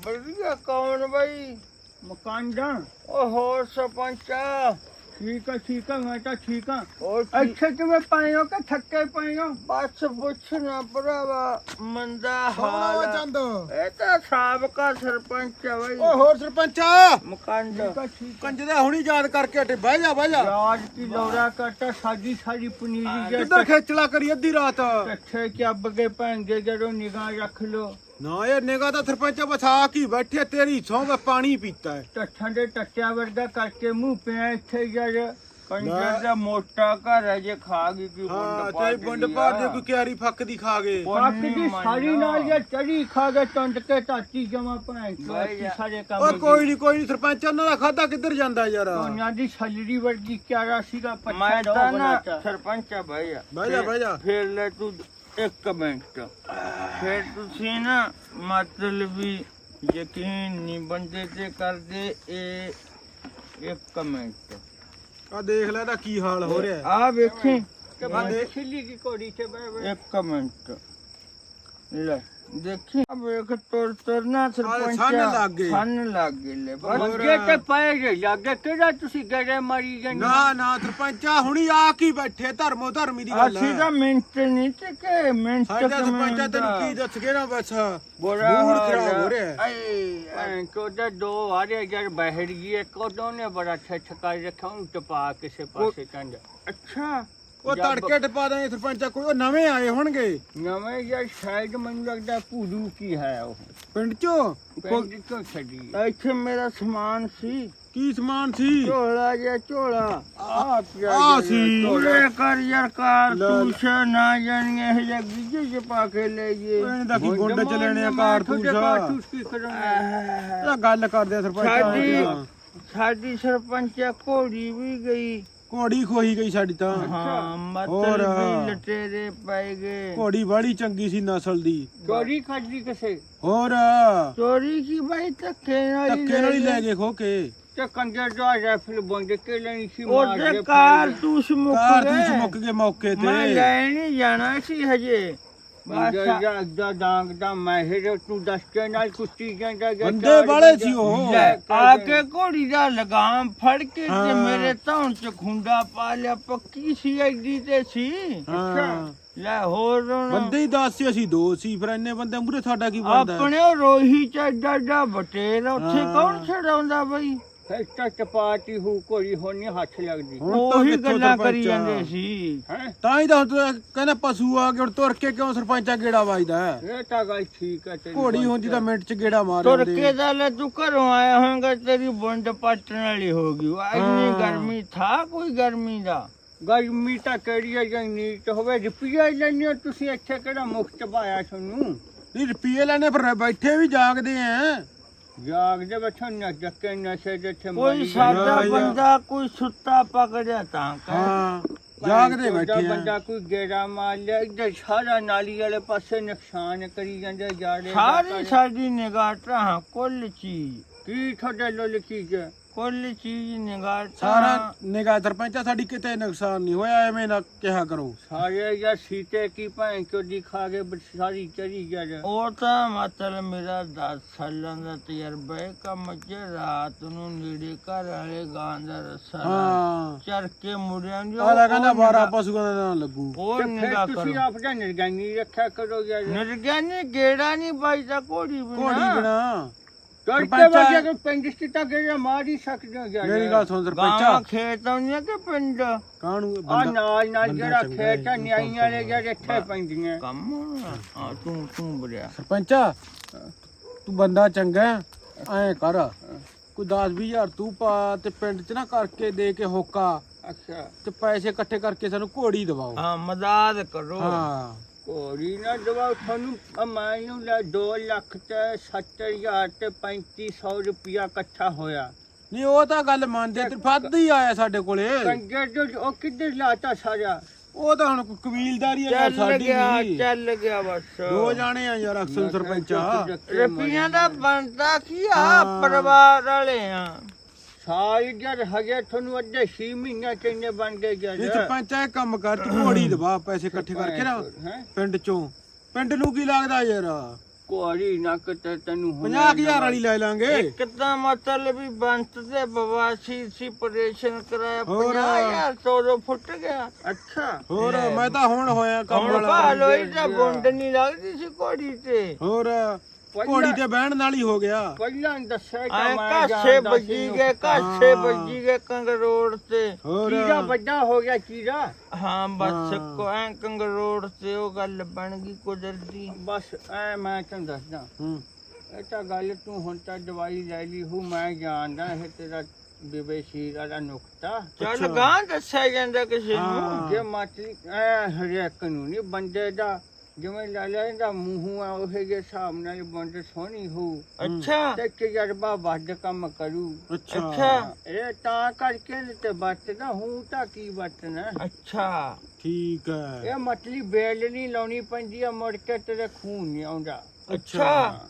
ਵਧੀਆ ਕੌਣ ਬਈ? ਮਕਾਨ ਦਾ। ਉਹ ਹੋਰ ਸਰਪੰਚਾ ਠੀਕ ਆ ਠੀਕ ਆ ਮੈਂ ਤਾਂ ਠੀਕ ਆ। ਹੋਰ ਅੱਛਾ ਕਿਵੇਂ ਪਏ ਹੋ ਕਿ ਥੱਕੇ ਪਏ ਹੋ? ਬਸ ਪੁੱਛ ਨਾ ਭਰਾਵਾ ਮੰਦਾ ਹਾਲ ਆ। ਚੰਦ। ਇਹ ਤਾਂ ਸਾਬਕਾ ਸਰਪੰਚ ਹੈ ਬਈ। ਓ ਹੋਰ ਸਰਪੰਚਾ? ਮਕੰਦ ਕੰਜਦਾ ਹੁਣੀ ਯਾਦ ਕਰਕੇ ਹਟੇ ਬਹਿ ਜਾ ਬਹਿ ਜਾ। ਰਾਜ ਕੀ ਲੌੜਾ ਕਰਤਾ ਸਾਡੀ ਸਾਡੀ ਪਨੀਰੀ ਜੇ ਕਿੱਧਰ ਖੇਚਲਾ ਕਰੀ ਅੱਧੀ ਰਾਤ? ਕੱਠੇ ਚੱਬ ਕੇ ਭੈਣਗੇ ਜਦੋਂ ਨਿਗਾਹ ਰੱਖ ਲੋ ਨਾ ਇਹ ਨਿਗਾ ਤਾਂ ਸਰਪੰਚਾ ਬਸਾ ਕੀ ਬੈਠੇ ਤੇਰੀ ਸੌਂ ਮੈਂ ਪਾਣੀ ਪੀਤਾ ਹੈ। ਟੱਠਾਂ ਦੇ ਟੱਟਿਆਂ ਵਰਗਾ ਕਰਕੇ ਮੂੰਹ ਪਿਆ ਇੱਥੇ ਲੈ। ਕੰਜਰ ਦਾ ਮੋਟਾ ਘਰ ਹੈ ਜੇ ਖਾ ਗਈ ਕੀ ਹਾਂ ਬੰਦ ਚਾਹੀ ਬੰਡ ਪਾਰ ਦੇ ਕੋਈ ਕਿਆਰੀ ਫੱਕ ਦੀ ਖਾ ਗਏ। ਪੱਕ ਦੀ ਸਾਰੀ ਨਾਲ ਜੇ ਚੜੀ ਖਾ ਕੇ ਟੰਡ ਕੇ ਟਾਚੀ ਜਮਾ ਭੈਣ ਬਾਈ ਚੋ ਯਾਰ। ਸਾਰੇ ਕੰਮ ਓਏ ਕੋਈ ਨਹੀਂ ਕੋਈ ਨਹੀਂ ਸਰਪੰਚ ਉਹਨਾਂ ਦਾ ਖਾਦਾ ਕਿੱਧਰ ਜਾਂਦਾ ਯਾਰ? ਉਹਨਾਂ ਦੀ ਸਲਰੀ ਵਰਗੀ ਕਿਆਰਾ ਸੀਗਾ ਪੱਛਾ ਮੈਂ ਦੋ ਤਾਂ ਨਾ ਸਰਪੰਚ ਆ ਭਾਈ ਬਹਿ ਜਾ ਬਹਿ ਜਾ। ਫਿਰ ਲੈ ਤੂੰ ਇੱਕ ਮਿੰਟ। ਫਿਰ ਤੁਸੀਂ ਨਾ ਮਤਲਬ ਵੀ ਯਕੀਨ ਨਹੀਂ ਬੰਦੇ ਤੇ ਕਰਦੇ ਇਹ ਇੱਕ ਮਿੰਟ। ਆ ਦੇਖ ਲੈ ਇਹਦਾ ਕੀ ਹਾਲ ਹੋ ਰਿਹਾ। ਆ ਵੇਖੀ। ਆ ਦੇਖ ਖਿੱਲੀ ਕੀ ਕੋੜੀ ਤੇ ਬੈ ਇੱਕ ਮਿੰਟ। ਲੈ। ਦੇਖੀ। ਆ ਵੇਖ ਤੁਰ ਤੁਰ ਨਾ ਸਰਪੰਚ ਸੰਨ ਲੱਗ ਗਏ। ਸੰਨ ਲੱਗ ਗਏ ਲੈ ਹੋਰ। ਅੱਗੇ ਤੇ ਪਏ ਜੇ ਲੱਗੇ ਕਿਹੜਾ ਤੁਸੀਂ ਗੜੇ ਮਾਰੀ ਜਾਂਦੇ? ਨਾ ਨਾ ਸਰਪੰਚਾ ਹੁਣੀ ਆ ਕੀ ਬੈਠੇ ਧਰਮੋ ਧਰਮੀ ਦੀ ਗੱਲ। ਅਸੀਂ ਹੈ ਤਾਂ ਮਿੰਟ ਨਹੀਂ ਤੇ ਕਿ ਮਿੰਟ ਸਾਡਾ ਤੱਕ ਸਰਪੰਚਾ ਤੈਨੂੰ ਕੀ ਦੱਸ ਗਿਆ ਨਾ ਬਸ? ਬੁਰਾ ਮੂਡ ਖਰਾਬ ਹੈ। ਹੋ ਰਿਹਾ। ਹੈ। ਐਂ ਕੋਦਾ ਦੋ ਆਰੇ ਯਾਰ ਬਹਿੜ ਗਈ ਇੱਕ ਉਹਦੋਂ ਨੇ ਬੜਾ ਛੱਛ ਕਰ ਰੱਖਿਆ ਉਹਨੂੰ ਟਪਾ ਕਿਸੇ ਪਾਸੇ ਕੰਡ ਅੱਛਾ। ਉਹ ਤੜਕੇ ਟਪਾ ਦਾਂਗੇ ਸਰਪੰਚਾ ਕੋਈ ਉਹ ਨਵੇਂ ਆਏ ਹੋਣਗੇ। ਨਵੇਂ ਯਾਰ ਸ਼ਾਇਦ ਮੈਨੂੰ ਲੱਗਦਾ ਭੂਲੂ ਕੀ ਹੈ ਉਹ। ਪਿੰਡ ਚੋਂ? ਪਿੰਡ ਤੋਂ ਛੱਡੀ ਇੱਥੇ ਮੇਰਾ ਸਮਾਨ ਸੀ। ਕੀ ਸਮਾਨ ਸੀ? ਝੋਲਾ ਜਿਹਾ ਝੋਲਾ। ਆ ਪਿਆ ਆ ਜੀ ਸੀ। ਝੋਲੇ। ਕਰ ਯਾਰ ਕਾਰ ਤੂੰ ਨਾ ਜਾਣੀਏ ਇਹ ਜੇ ਪਾ ਕੇ ਲੈ ਗਏ ਇਹਨੇ ਤਾਂ ਕੀ ਗੁੰਡ ਚ ਲੈਣੇ ਆ ਕਾਰਤੂਸ ਕਾਰਤੂਸ ਕੀ ਕਰਾਂਗੇ ਇਹਦਾ ਗੱਲ ਕਰਦੇ ਆ ਸਰਪੰਚਾ ਸਾਡੀ ਸਾਡੀ ਸਰਪੰਚਾ ਘੋੜੀ ਵੀ ਗਈ। ਘੋੜੀ ਖੋਈ ਗਈ ਸਾਡੀ ਤਾਂ। ਹਾਂ ਹੋਰ। ਮਤਲਬ ਵੀ ਲਟੇਰੇ ਪੈ ਗਏ। ਘੋੜੀ ਬੜੀ ਚੰਗੀ ਸੀ ਨਸਲ ਦੀ। ਚੋਰੀ ਖਾਦੀ ਕਿਸੇ? ਹੋਰ। ਚੋਰੀ ਕੀ ਬਾਈ ਧੱਕੇ ਨਾਲ ਹੀ ਧੱਕੇ ਨਾਲ ਹੀ ਲੈ ਗਏ ਖੋ ਕੇ। ਤੇ ਕੰਜਰ ਦਾ ਰੈਫਲ ਬੰਦ ਕੇ ਲੈਣੀ ਸੀ ਉਹਦੇ ਕਾਰਤੂਸ ਮੁੱਕ ਕਾਰਤੂਸ ਗਏ। ਮੁੱਕ ਗਏ ਮੌਕੇ ਮੈਂ ਤੇ ਲੈਣ ਹੀ ਜਾਣਾ ਸੀ ਹਜੇ। ਬਸ ਦਾ ਡਾਂਗ ਦਾ ਮਹਿਰ ਤੂੰ ਦੱਸ ਕੇ ਨਾਲ ਕੁੱਤੀ ਜਾਂਦਾ ਗਿਆ ਬੰਦੇ ਵਾਲੇ ਸੀ ਉਹ। ਲੈ, ਆ ਕੇ ਘੋੜੀ ਦਾ ਲਗਾਮ ਫੜ ਕੇ ਤੇ ਹਾਂ। ਮੇਰੇ ਧੌਣ ਚ ਖੁੰਡਾ ਪਾ ਲਿਆ ਪੱਕੀ ਸੀ ਐਡੀ ਤੇ ਸੀ? ਲੈ ਹੋਰ ਹੁਣ? ਬੰਦੇ ਹੀ 10 ਸੀ ਅਸੀਂ ਦੋ ਸੀ ਫਿਰ ਇੰਨੇ ਬੰਦੇ ਮੂਰੇ ਸਾਡਾ ਕੀ ਬਣਦਾ? ਆਪਣੇ ਉਹ ਰੋਹੀ ਚ ਐਡਾ ਐਡਾ ਬਟੇਰ ਉੱਥੇ। ਕੌਣ ਛਡਾਉਂਦਾ ਬਈ? ਫਿਰ ਤਾਂ ਚਪਾਤੀ ਹੂ ਕੋਈ ਹੋਣੀ ਹੱਥ ਲੱਗਦੀ। ਹੁਣ ਤਾਂ ਉਹੀ ਕਿੱਥੋਂ ਗੱਲਾਂ ਸਰਪੰਚ ਕਰੀ ਆ। ਜਾਂਦੇ ਸੀ। ਹੈ? ਤਾਂ ਹੀ ਤਾਂ ਹੁਣ ਤੂੰ ਕਹਿੰਦਾ ਪਸ਼ੂ ਆ ਕੇ ਹੁਣ ਤੁਰ ਕੇ ਕਿਉਂ ਸਰਪੰਚਾ ਗੇੜਾ ਵੱਜਦਾ ਹੈ? ਇਹ ਤਾਂ ਗੱਲ ਠੀਕ ਹੈ ਤੇਰੀ ਘੋੜੀ ਹੁੰਦੀ ਤਾਂ ਮਿੰਟ ਚ ਗੇੜਾ ਮਾਰ ਤੁਰ ਜਾਂਦੇ ਕੇ ਦਾ ਲੈ ਤੂੰ ਘਰੋਂ ਆਇਆ ਹੋਵੇਂਗਾ ਤੇਰੀ ਬੁੰਡ ਪੱਟਣ ਵਾਲੀ ਹੋ ਗਈ। ਇੰਨੀ ਹਾਂ। ਗਰਮੀ ਥਾ ਕੋਈ ਗਰਮੀ ਦਾ? ਗਰਮੀ ਤਾਂ ਕਿਹੜੀ ਹੈ ਜਾਂ ਨੀਟ ਹੋਵੇ ਰੁਪਈਆ ਲੈਣੀ ਹੋ ਤੁਸੀਂ ਇੱਥੇ ਕਿਹੜਾ ਮੁਫਤ ਪਾਇਆ ਤੁਹਾਨੂੰ? ਨਹੀਂ ਰੁਪਏ ਲੈਣੇ ਫਿਰ ਬੈਠੇ ਵੀ ਜਾਗਦੇ ਆ। ਜਾਗਦੇ ਬੈਠੋ ਨਾ ਜੱਕੇ ਨਸ਼ੇ ਦੇ ਤੇ ਕੋਈ ਯਾਰ। ਬੰਦਾ ਕੋਈ ਸੁੱਤਾ ਪਕੜਿਆ ਤਾਂ ਹਾਂ ਜਾਗਦੇ ਬੈਠੇ ਆ ਬੰਦਾ ਕੋਈ ਗੇੜਾ ਮਾਰ ਲਿਆ ਇੱਧਰ ਸਾਰਾ ਨਾਲੀ ਵਾਲੇ ਪਾਸੇ ਨੁਕਸਾਨ ਕਰੀ ਜਾਂਦੇ ਜਾੜੇ ਸਾਰੀ ਸਾਡੀ ਨਿਗਾਹ ਤਾਂ ਕੁੱਲ ਚੀਜ਼ ਕੀ ਤੁਹਾਡੇ ਲੋਲ ਚੀਜ਼ ਹੈ? ਕੁੱਲ ਚੀਜ਼ ਨਿਗਾਹ ਸਾਰਾ ਨਿਗਾਹ ਸਰਪੰਚਾ ਸਾਡੀ ਕਿਤੇ ਨੁਕਸਾਨ ਨਹੀਂ ਹੋਇਆ ਐਵੇਂ ਨਾ ਕਿਹਾ ਕਰੋ। ਸਾਰੇ ਜਾਂ ਸੀਤੇ ਕੀ ਭਾਂ ਚੋਦੀ ਖਾ ਕੇ ਸਾਰੀ ਚਰੀ ਗਿਆ ਜੇ। ਉਹ ਤਾਂ ਮਤਲਬ ਮੇਰਾ 10 ਸਾਲਾਂ ਦਾ ਤਜਰਬਾ ਹੈ ਕੰਮ ਚ ਰਾਤ ਨੂੰ ਨੇੜੇ ਘਰ ਵਾਲੇ ਗਾਂ ਦਾ ਰਸਾ ਹਾਂ। ਚਰ ਕੇ ਮੁੜਿਆਂ ਜੋ ਆਲਾ ਕਹਿੰਦਾ 12 ਪਸ਼ੂਆਂ ਦਾ ਨਾਂ ਲੱਗੂ। ਫਿਰ ਨਿਗਾਹ ਤੁਸੀਂ ਕਰੋ। ਆਪਣਾ ਨਿਰਗਾਨੀ ਰੱਖਿਆ ਕਰੋ ਯਾਰ ਨਿਰਗਿਆਨੀ ਗੇੜਾ ਨਹੀਂ ਬਾਈਦਾ ਕੋੜੀ ਘੋੜੀ ਬਿਨਾ। ਬਿਨਾ। ਤੜਕੇ ਸਰਪੰਚਾ- ਵਜੇ ਕਿ ਪਿੰਡ ਸਟਾ ਕੇ ਮਾਰ ਹੀ ਸਕਦੇ ਹੋ ਯਾਰ ਮੇਰੀ ਗੱਲ ਸੁਣ ਗਾਂ ਸਰਪੰਚਾ ਖੇਤ ਆਉਂਦੀਆਂ ਕਿ ਪਿੰਡ? ਕਾਹਨੂੰ ਆ ਬੰਦਾ ਨਾਲ ਨਾਲ ਬੰਦਾ ਜਿਹੜਾ ਚੰਗਾ ਖੇਤ ਆ ਹੈ, ਨਿਆਈਆਂ ਵਾਲੇ ਜਿਹੜੇ ਇੱਥੇ ਪੈਂਦੀਆਂ। ਕੰਮ ਹੋਣਾ। ਹਾਂ ਤੂੰ ਤੂੰ ਬੜਿਆ। ਸਰਪੰਚਾ ਤੂੰ ਬੰਦਾ ਚੰਗਾ ਐ ਕਰ। ਕੋਈ 10 ਹਜ਼ਾਰ ਤੂੰ ਪਾ ਤੇ ਪਿੰਡ ਚ ਨਾ ਕਰਕੇ ਦੇ ਕੇ ਹੋਕਾ ਅੱਛਾ। ਤੇ ਪੈਸੇ ਇਕੱਠੇ ਕਰਕੇ ਸਾਨੂੰ ਘੋੜੀ ਦਵਾਓ। ਹਾਂ ਮਦਦ ਕਰੋ। ਹਾਂ। ਕੋਰੀ ਨਾ ਦਵਾ ਤੁਹਾਨੂੰ ਆ ਮੈਨੂੰ ਲੈ 2 ਲੱਖ ਤੇ 70000 ਤੇ 3500 ਰੁਪਿਆ ਇਕੱਠਾ ਹੋਇਆ। ਨਹੀਂ ਉਹ ਤਾਂ ਗੱਲ ਮੰਨਦੇ ਤੇ ਵੱਧ ਹੀ ਆਇਆ ਸਾਡੇ ਕੋਲੇ। ਕੰਜਰ ਜੋ ਉਹ ਕਿੱਧਰ ਲਾਤਾ ਸਾਰਾ? ਉਹ ਤਾਂ ਹੁਣ ਕਬੀਲਦਾਰੀ ਆ ਸਾਡੀ ਗਿਆ ਚੱਲ ਗਿਆ ਬਸ। ਦੋ ਜਾਣੇ ਆ ਯਾਰ ਅਕਸਰ ਸਰਪੰਚਾ। ਰੁਪਈਆਂ ਦਾ ਬਣਦਾ ਕੀ ਆ। ਪਰਿਵਾਰ ਵਾਲੇ ਆ। ਜਰ ਹਗੇ ਤੁਹਾਨੂੰ ਅੱਧੇ 6 ਮਹੀਨੇ ਕਿੰਨੇ ਬਣ ਗਏ ਗਿਆ ਇਹ ਸਰਪੰਚਾ ਇਹ ਕੰਮ ਕਰ ਤੂੰ ਘੋੜੀ ਦਵਾ ਪੈਸੇ ਇਕੱਠੇ ਕਰਕੇ ਨਾ ਹੈ? ਪਿੰਡ ਚੋਂ। ਪਿੰਡ ਨੂੰ ਕੀ ਲੱਗਦਾ ਯਾਰ? ਕੋਰੀ ਨਾ ਕਿਤੇ ਤੈਨੂੰ ਹੁਣੇ 50000 ਵਾਲੀ ਲੈ ਲਾਂਗੇ। ਇੱਕ ਤਾਂ ਮਤਲਬ ਵੀ ਬੰਤ ਤੇ ਬਵਾਸੀ ਸੀ ਆਪਰੇਸ਼ਨ ਕਰਾਇਆ ਹੋਰ। 50000 ਤੋਂ ਫੁੱਟ ਗਿਆ। ਅੱਛਾ। ਹੋਰ ਮੈਂ ਤਾਂ ਹੁਣ ਹੋਇਆ ਕੰਮ ਹੁਣ ਵਾਲਾ ਭਾਲੋਈ ਤਾਂ ਬੁੰਡ ਨਹੀਂ ਲੱਗਦੀ ਸੀ ਕੋੜੀ ਤੇ। ਹੋਰ। ਘੋੜੀ ਤੇ ਬਹਿਣ ਨਾਲ ਹੀ ਹੋ ਗਿਆ। ਪਹਿਲਾਂ ਦੱਸਿਆ ਐ ਕਾਸੇ ਵੱਜੀ ਗਏ ਕਾਸੇ ਵੱਜੀ ਗਏ ਕੰਗਰੋੜ ਤੇ। ਹੋਰ? ਚੀਰਾ ਵੱਡਾ ਹੋ ਗਿਆ ਚੀਰਾ। ਹਾਂ ਬਸ ਕੋ ਐ ਕੰਗਰੋੜ ਤੇ ਉਹ ਗੱਲ ਬਣ ਗਈ ਕੁਦਰਤੀ। ਬਸ ਐ ਮੈਂ ਤੈਨੂੰ ਦੱਸਦਾ। ਹੂੰ। ਇਹ ਤਾਂ ਗੱਲ ਤੂੰ ਹੁਣ ਤਾਂ ਦਵਾਈ ਲੈ ਲਈ ਹੂੰ ਮੈਂ ਜਾਣਦਾ ਇਹ ਤੇਰਾ ਬੇਬੇਸ਼ੀ ਦਾ ਨੁਕਤਾ। ਚੱਲ ਗਾਂ ਦੱਸਿਆ ਜਾਂਦਾ ਕਿਸੇ ਨੂੰ। ਹਾਂ। ਜੇ ਮਾਤਰੀ ਐ ਹਰੇਕ ਨੂੰ ਨਹੀਂ ਬੰਦੇ ਦਾ ਜਿਵੇਂ ਲਾਲਾ ਦਾ ਮੂੰਹ ਆ ਉਹ ਜੇ ਹਿਸਾਬ ਨਾਲ ਬੰਦੇ ਸੋਹਣੀ ਹੋ ਅੱਛਾ। ਤੇ ਤਜਰਬਾ ਵੱਧ ਕੰਮ ਕਰੂ। ਅੱਛਾ। ਇਹ ਤਾਂ ਕਰਕੇ ਤੇ ਵਰਤਦਾ ਹੂੰ ਤਾਂ ਕੀ ਵਰਤਣਾ ਅੱਛਾ। ਠੀਕ ਹੈ ਇਹ ਮਤਲੀ ਬੇਲ ਨਹੀਂ ਲਾਉਣੀ ਪੈਂਦੀ ਆ ਮੁੜ ਕੇ ਤੇਰੇ ਖੂਨ ਨਹੀਂ ਆਉਂਦਾ। ਅੱਛਾ।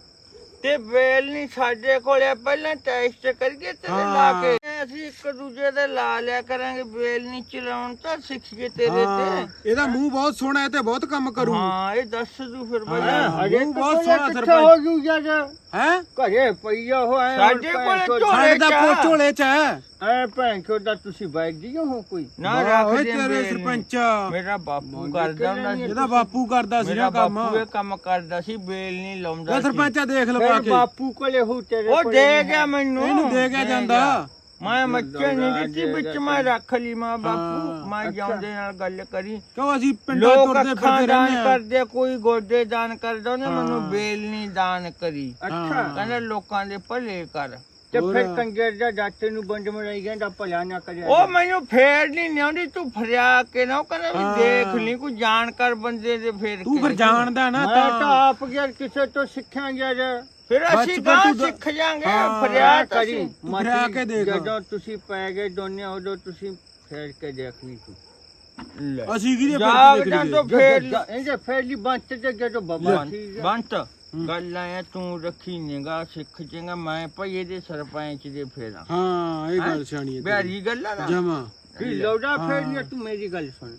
ਤੇ ਬੇਲ ਨਹੀਂ ਸਾਡੇ ਕੋਲੇ ਪਹਿਲਾਂ ਟੈਸਟ ਕਰੀਏ ਤੇਰੇ ਲਾ ਕੇ। ਅਸੀਂ ਇੱਕ ਦੂਜੇ ਦੇ ਲਾ ਲਿਆ ਕਰਾਂਗੇ ਬੇਲ ਨਹੀਂ ਚਲਾਉਣ ਤਾਂ ਸਿੱਖ ਗਏ ਤੇਰੇ ਹਾਂ, ਤੇ ਇਹਦਾ ਮੂੰਹ ਬਹੁਤ ਸੋਹਣਾ ਹੈ ਤੇ ਬਹੁਤ ਕੰਮ ਕਰੂ। ਹਾਂ ਇਹ ਦੱਸ ਦੂ ਫਿਰ ਬਈ। ਹਰੇ ਮੂੰਹ ਬਹੁਤ ਸੋਹਣਾ ਕਿੱਥੇ ਸਰਪੰਚ। ਹੋ ਜੂ? ਜਦ ਹੈ? ਘਰੇ ਪਈਆ ਹੋ ਐ ਸਾਡੇ ਕੋਲੇ ਝੋਲੇ ਸਾਡੇ ਦਾ ਚ ਆ। ਪੋਚੋਲੇ ਚ ਹੈ। ਐ ਭੈਣ ਚੋ ਦਾ ਤੁਸੀਂ ਬੈਗ ਦਿਓ ਹੋ ਕੋਈ। ਨਾ ਵਾਹ ਰੱਖ ਓਏ ਦੇ ਤੇਰੇ ਬੇਲ ਨੀ। ਸਰਪੰਚ। ਮੇਰਾ ਬਾਪੂ ਕਰਦਾ ਹੁੰਦਾ ਸੀ। ਇਹਦਾ ਬਾਪੂ ਕਰਦਾ ਸੀ ਮੇਰਾ ਨਾ ਕੰਮ। ਬਾਪੂ ਇਹ ਕੰਮ ਕਰਦਾ ਸੀ ਬੇਲ ਨਹੀਂ ਲਾਉਂਦਾ ਲੈ ਸੀ। ਸਰਪੰਚਾ ਦੇਖ ਲਵਾ ਫਿਰ ਕੇ। ਬਾਪੂ ਕੋਲੇ ਹੋ ਤੇਰੇ ਉਹ ਕੋਲੇ ਦੇ ਨਹੀਂ ਗਿਆ ਹੈ। ਮੈਨੂੰ। ਇਹਨੂੰ ਦੇ ਕੇ ਜਾਂਦਾ। ਮੈਂ ਮੱਛੇ ਨਹੀਂ ਦਿੱਤੀ ਵਿੱਚ ਮੈਂ ਰੱਖ ਲਈ ਮਾਂ ਬਾਪੂ ਮੈਂ ਜਾਉਂਦੇ ਨਾਲ ਗੱਲ ਕਰੀ। ਕਿਉਂ ਅਸੀਂ ਪਿੰਡਾਂ ਤੁਰਦੇ ਫਿਰਦੇ ਰਹਿੰਦੇ ਕਰਦੇ ਕੋਈ ਗੋਡੇ ਦਾਨ ਕਰਦਾ ਉਹਨੇ ਮੈਨੂੰ ਬੇਲ ਨਹੀਂ ਦਾਨ ਕਰੀ। ਅੱਛਾ। ਕਹਿੰਦਾ ਲੋਕਾਂ ਦੇ ਭਲੇ ਕਰ। ਤੇ। ਫਿਰ ਕੰਜਰ ਦਾ ਡਾਕਟਰ ਨੂੰ ਬੰਦ ਮਰਾਈ ਜਾਂਦਾ ਭਲਾ ਨਾ ਕਰਿਆ ਉਹ ਮੈਨੂੰ ਫੇਰ ਨਹੀਂ ਨਿਆਉਂਦੀ ਤੂੰ ਫਰਿਆ ਕੇ ਨਾ ਕਹਿੰਦਾ ਵੀ। ਦੇਖ ਲਈ ਕੋਈ ਜਾਣਕਾਰ ਬੰਦੇ ਦੇ ਫੇਰ ਤੂੰ ਫਿਰ। ਜਾਣਦਾ ਨਾ ਮੈਂ ਤਾਂ ਤਾਂ ਆਪ ਗਿਆ ਕਿਸੇ ਤੋਂ ਸਿੱਖਾਂ ਯਾਰ ਫਿਰ ਅਸੀਂ ਗਾਂ ਤੂੰ ਸਿੱਖ ਜਾਾਂਗੇ ਫਰਿਆ ਤਾਂ ਕਰੀ। ਤੂੰ ਫਰਿਆ ਕੇ ਦੇਖ। ਜਦੋਂ ਤੁਸੀਂ ਪੈ ਗਏ ਦੋਨੇ ਉਦੋਂ ਤੁਸੀਂ ਫੇਰ ਕੇ ਦੇਖ ਲਈ ਤੂੰ। ਅਸੀਂ ਕਿਹਦੇ ਫਿਰ ਜਾਂ ਦੇਖ ਤੋਂ ਲਈਏ ਫੇਰ ਲਈ ਬੰਤ ਤੇ ਠੀਕ ਹੈ ਬੰਤ ਗੱਲ ਆਇਆ ਤੂੰ ਰੱਖੀ ਨਿਗਾ ਸਿੱਖ ਚੇਗਾ ਮੈਂ ਭਾਈ ਇਹਦੇ ਸਰਪੰਚ ਦੇ ਫੇਰਾਂ ਹਾਂ ਇਹ ਗੱਲ ਸਿਆਣੀ ਹੈ ਬਿਹਾਰੀ ਗੱਲ ਆ ਨਾ? ਜਮਾ। ਕੀ ਲੋੜਾ ਫੇਰ ਤੂੰ ਮੇਰੀ ਗੱਲ ਸੁਣ।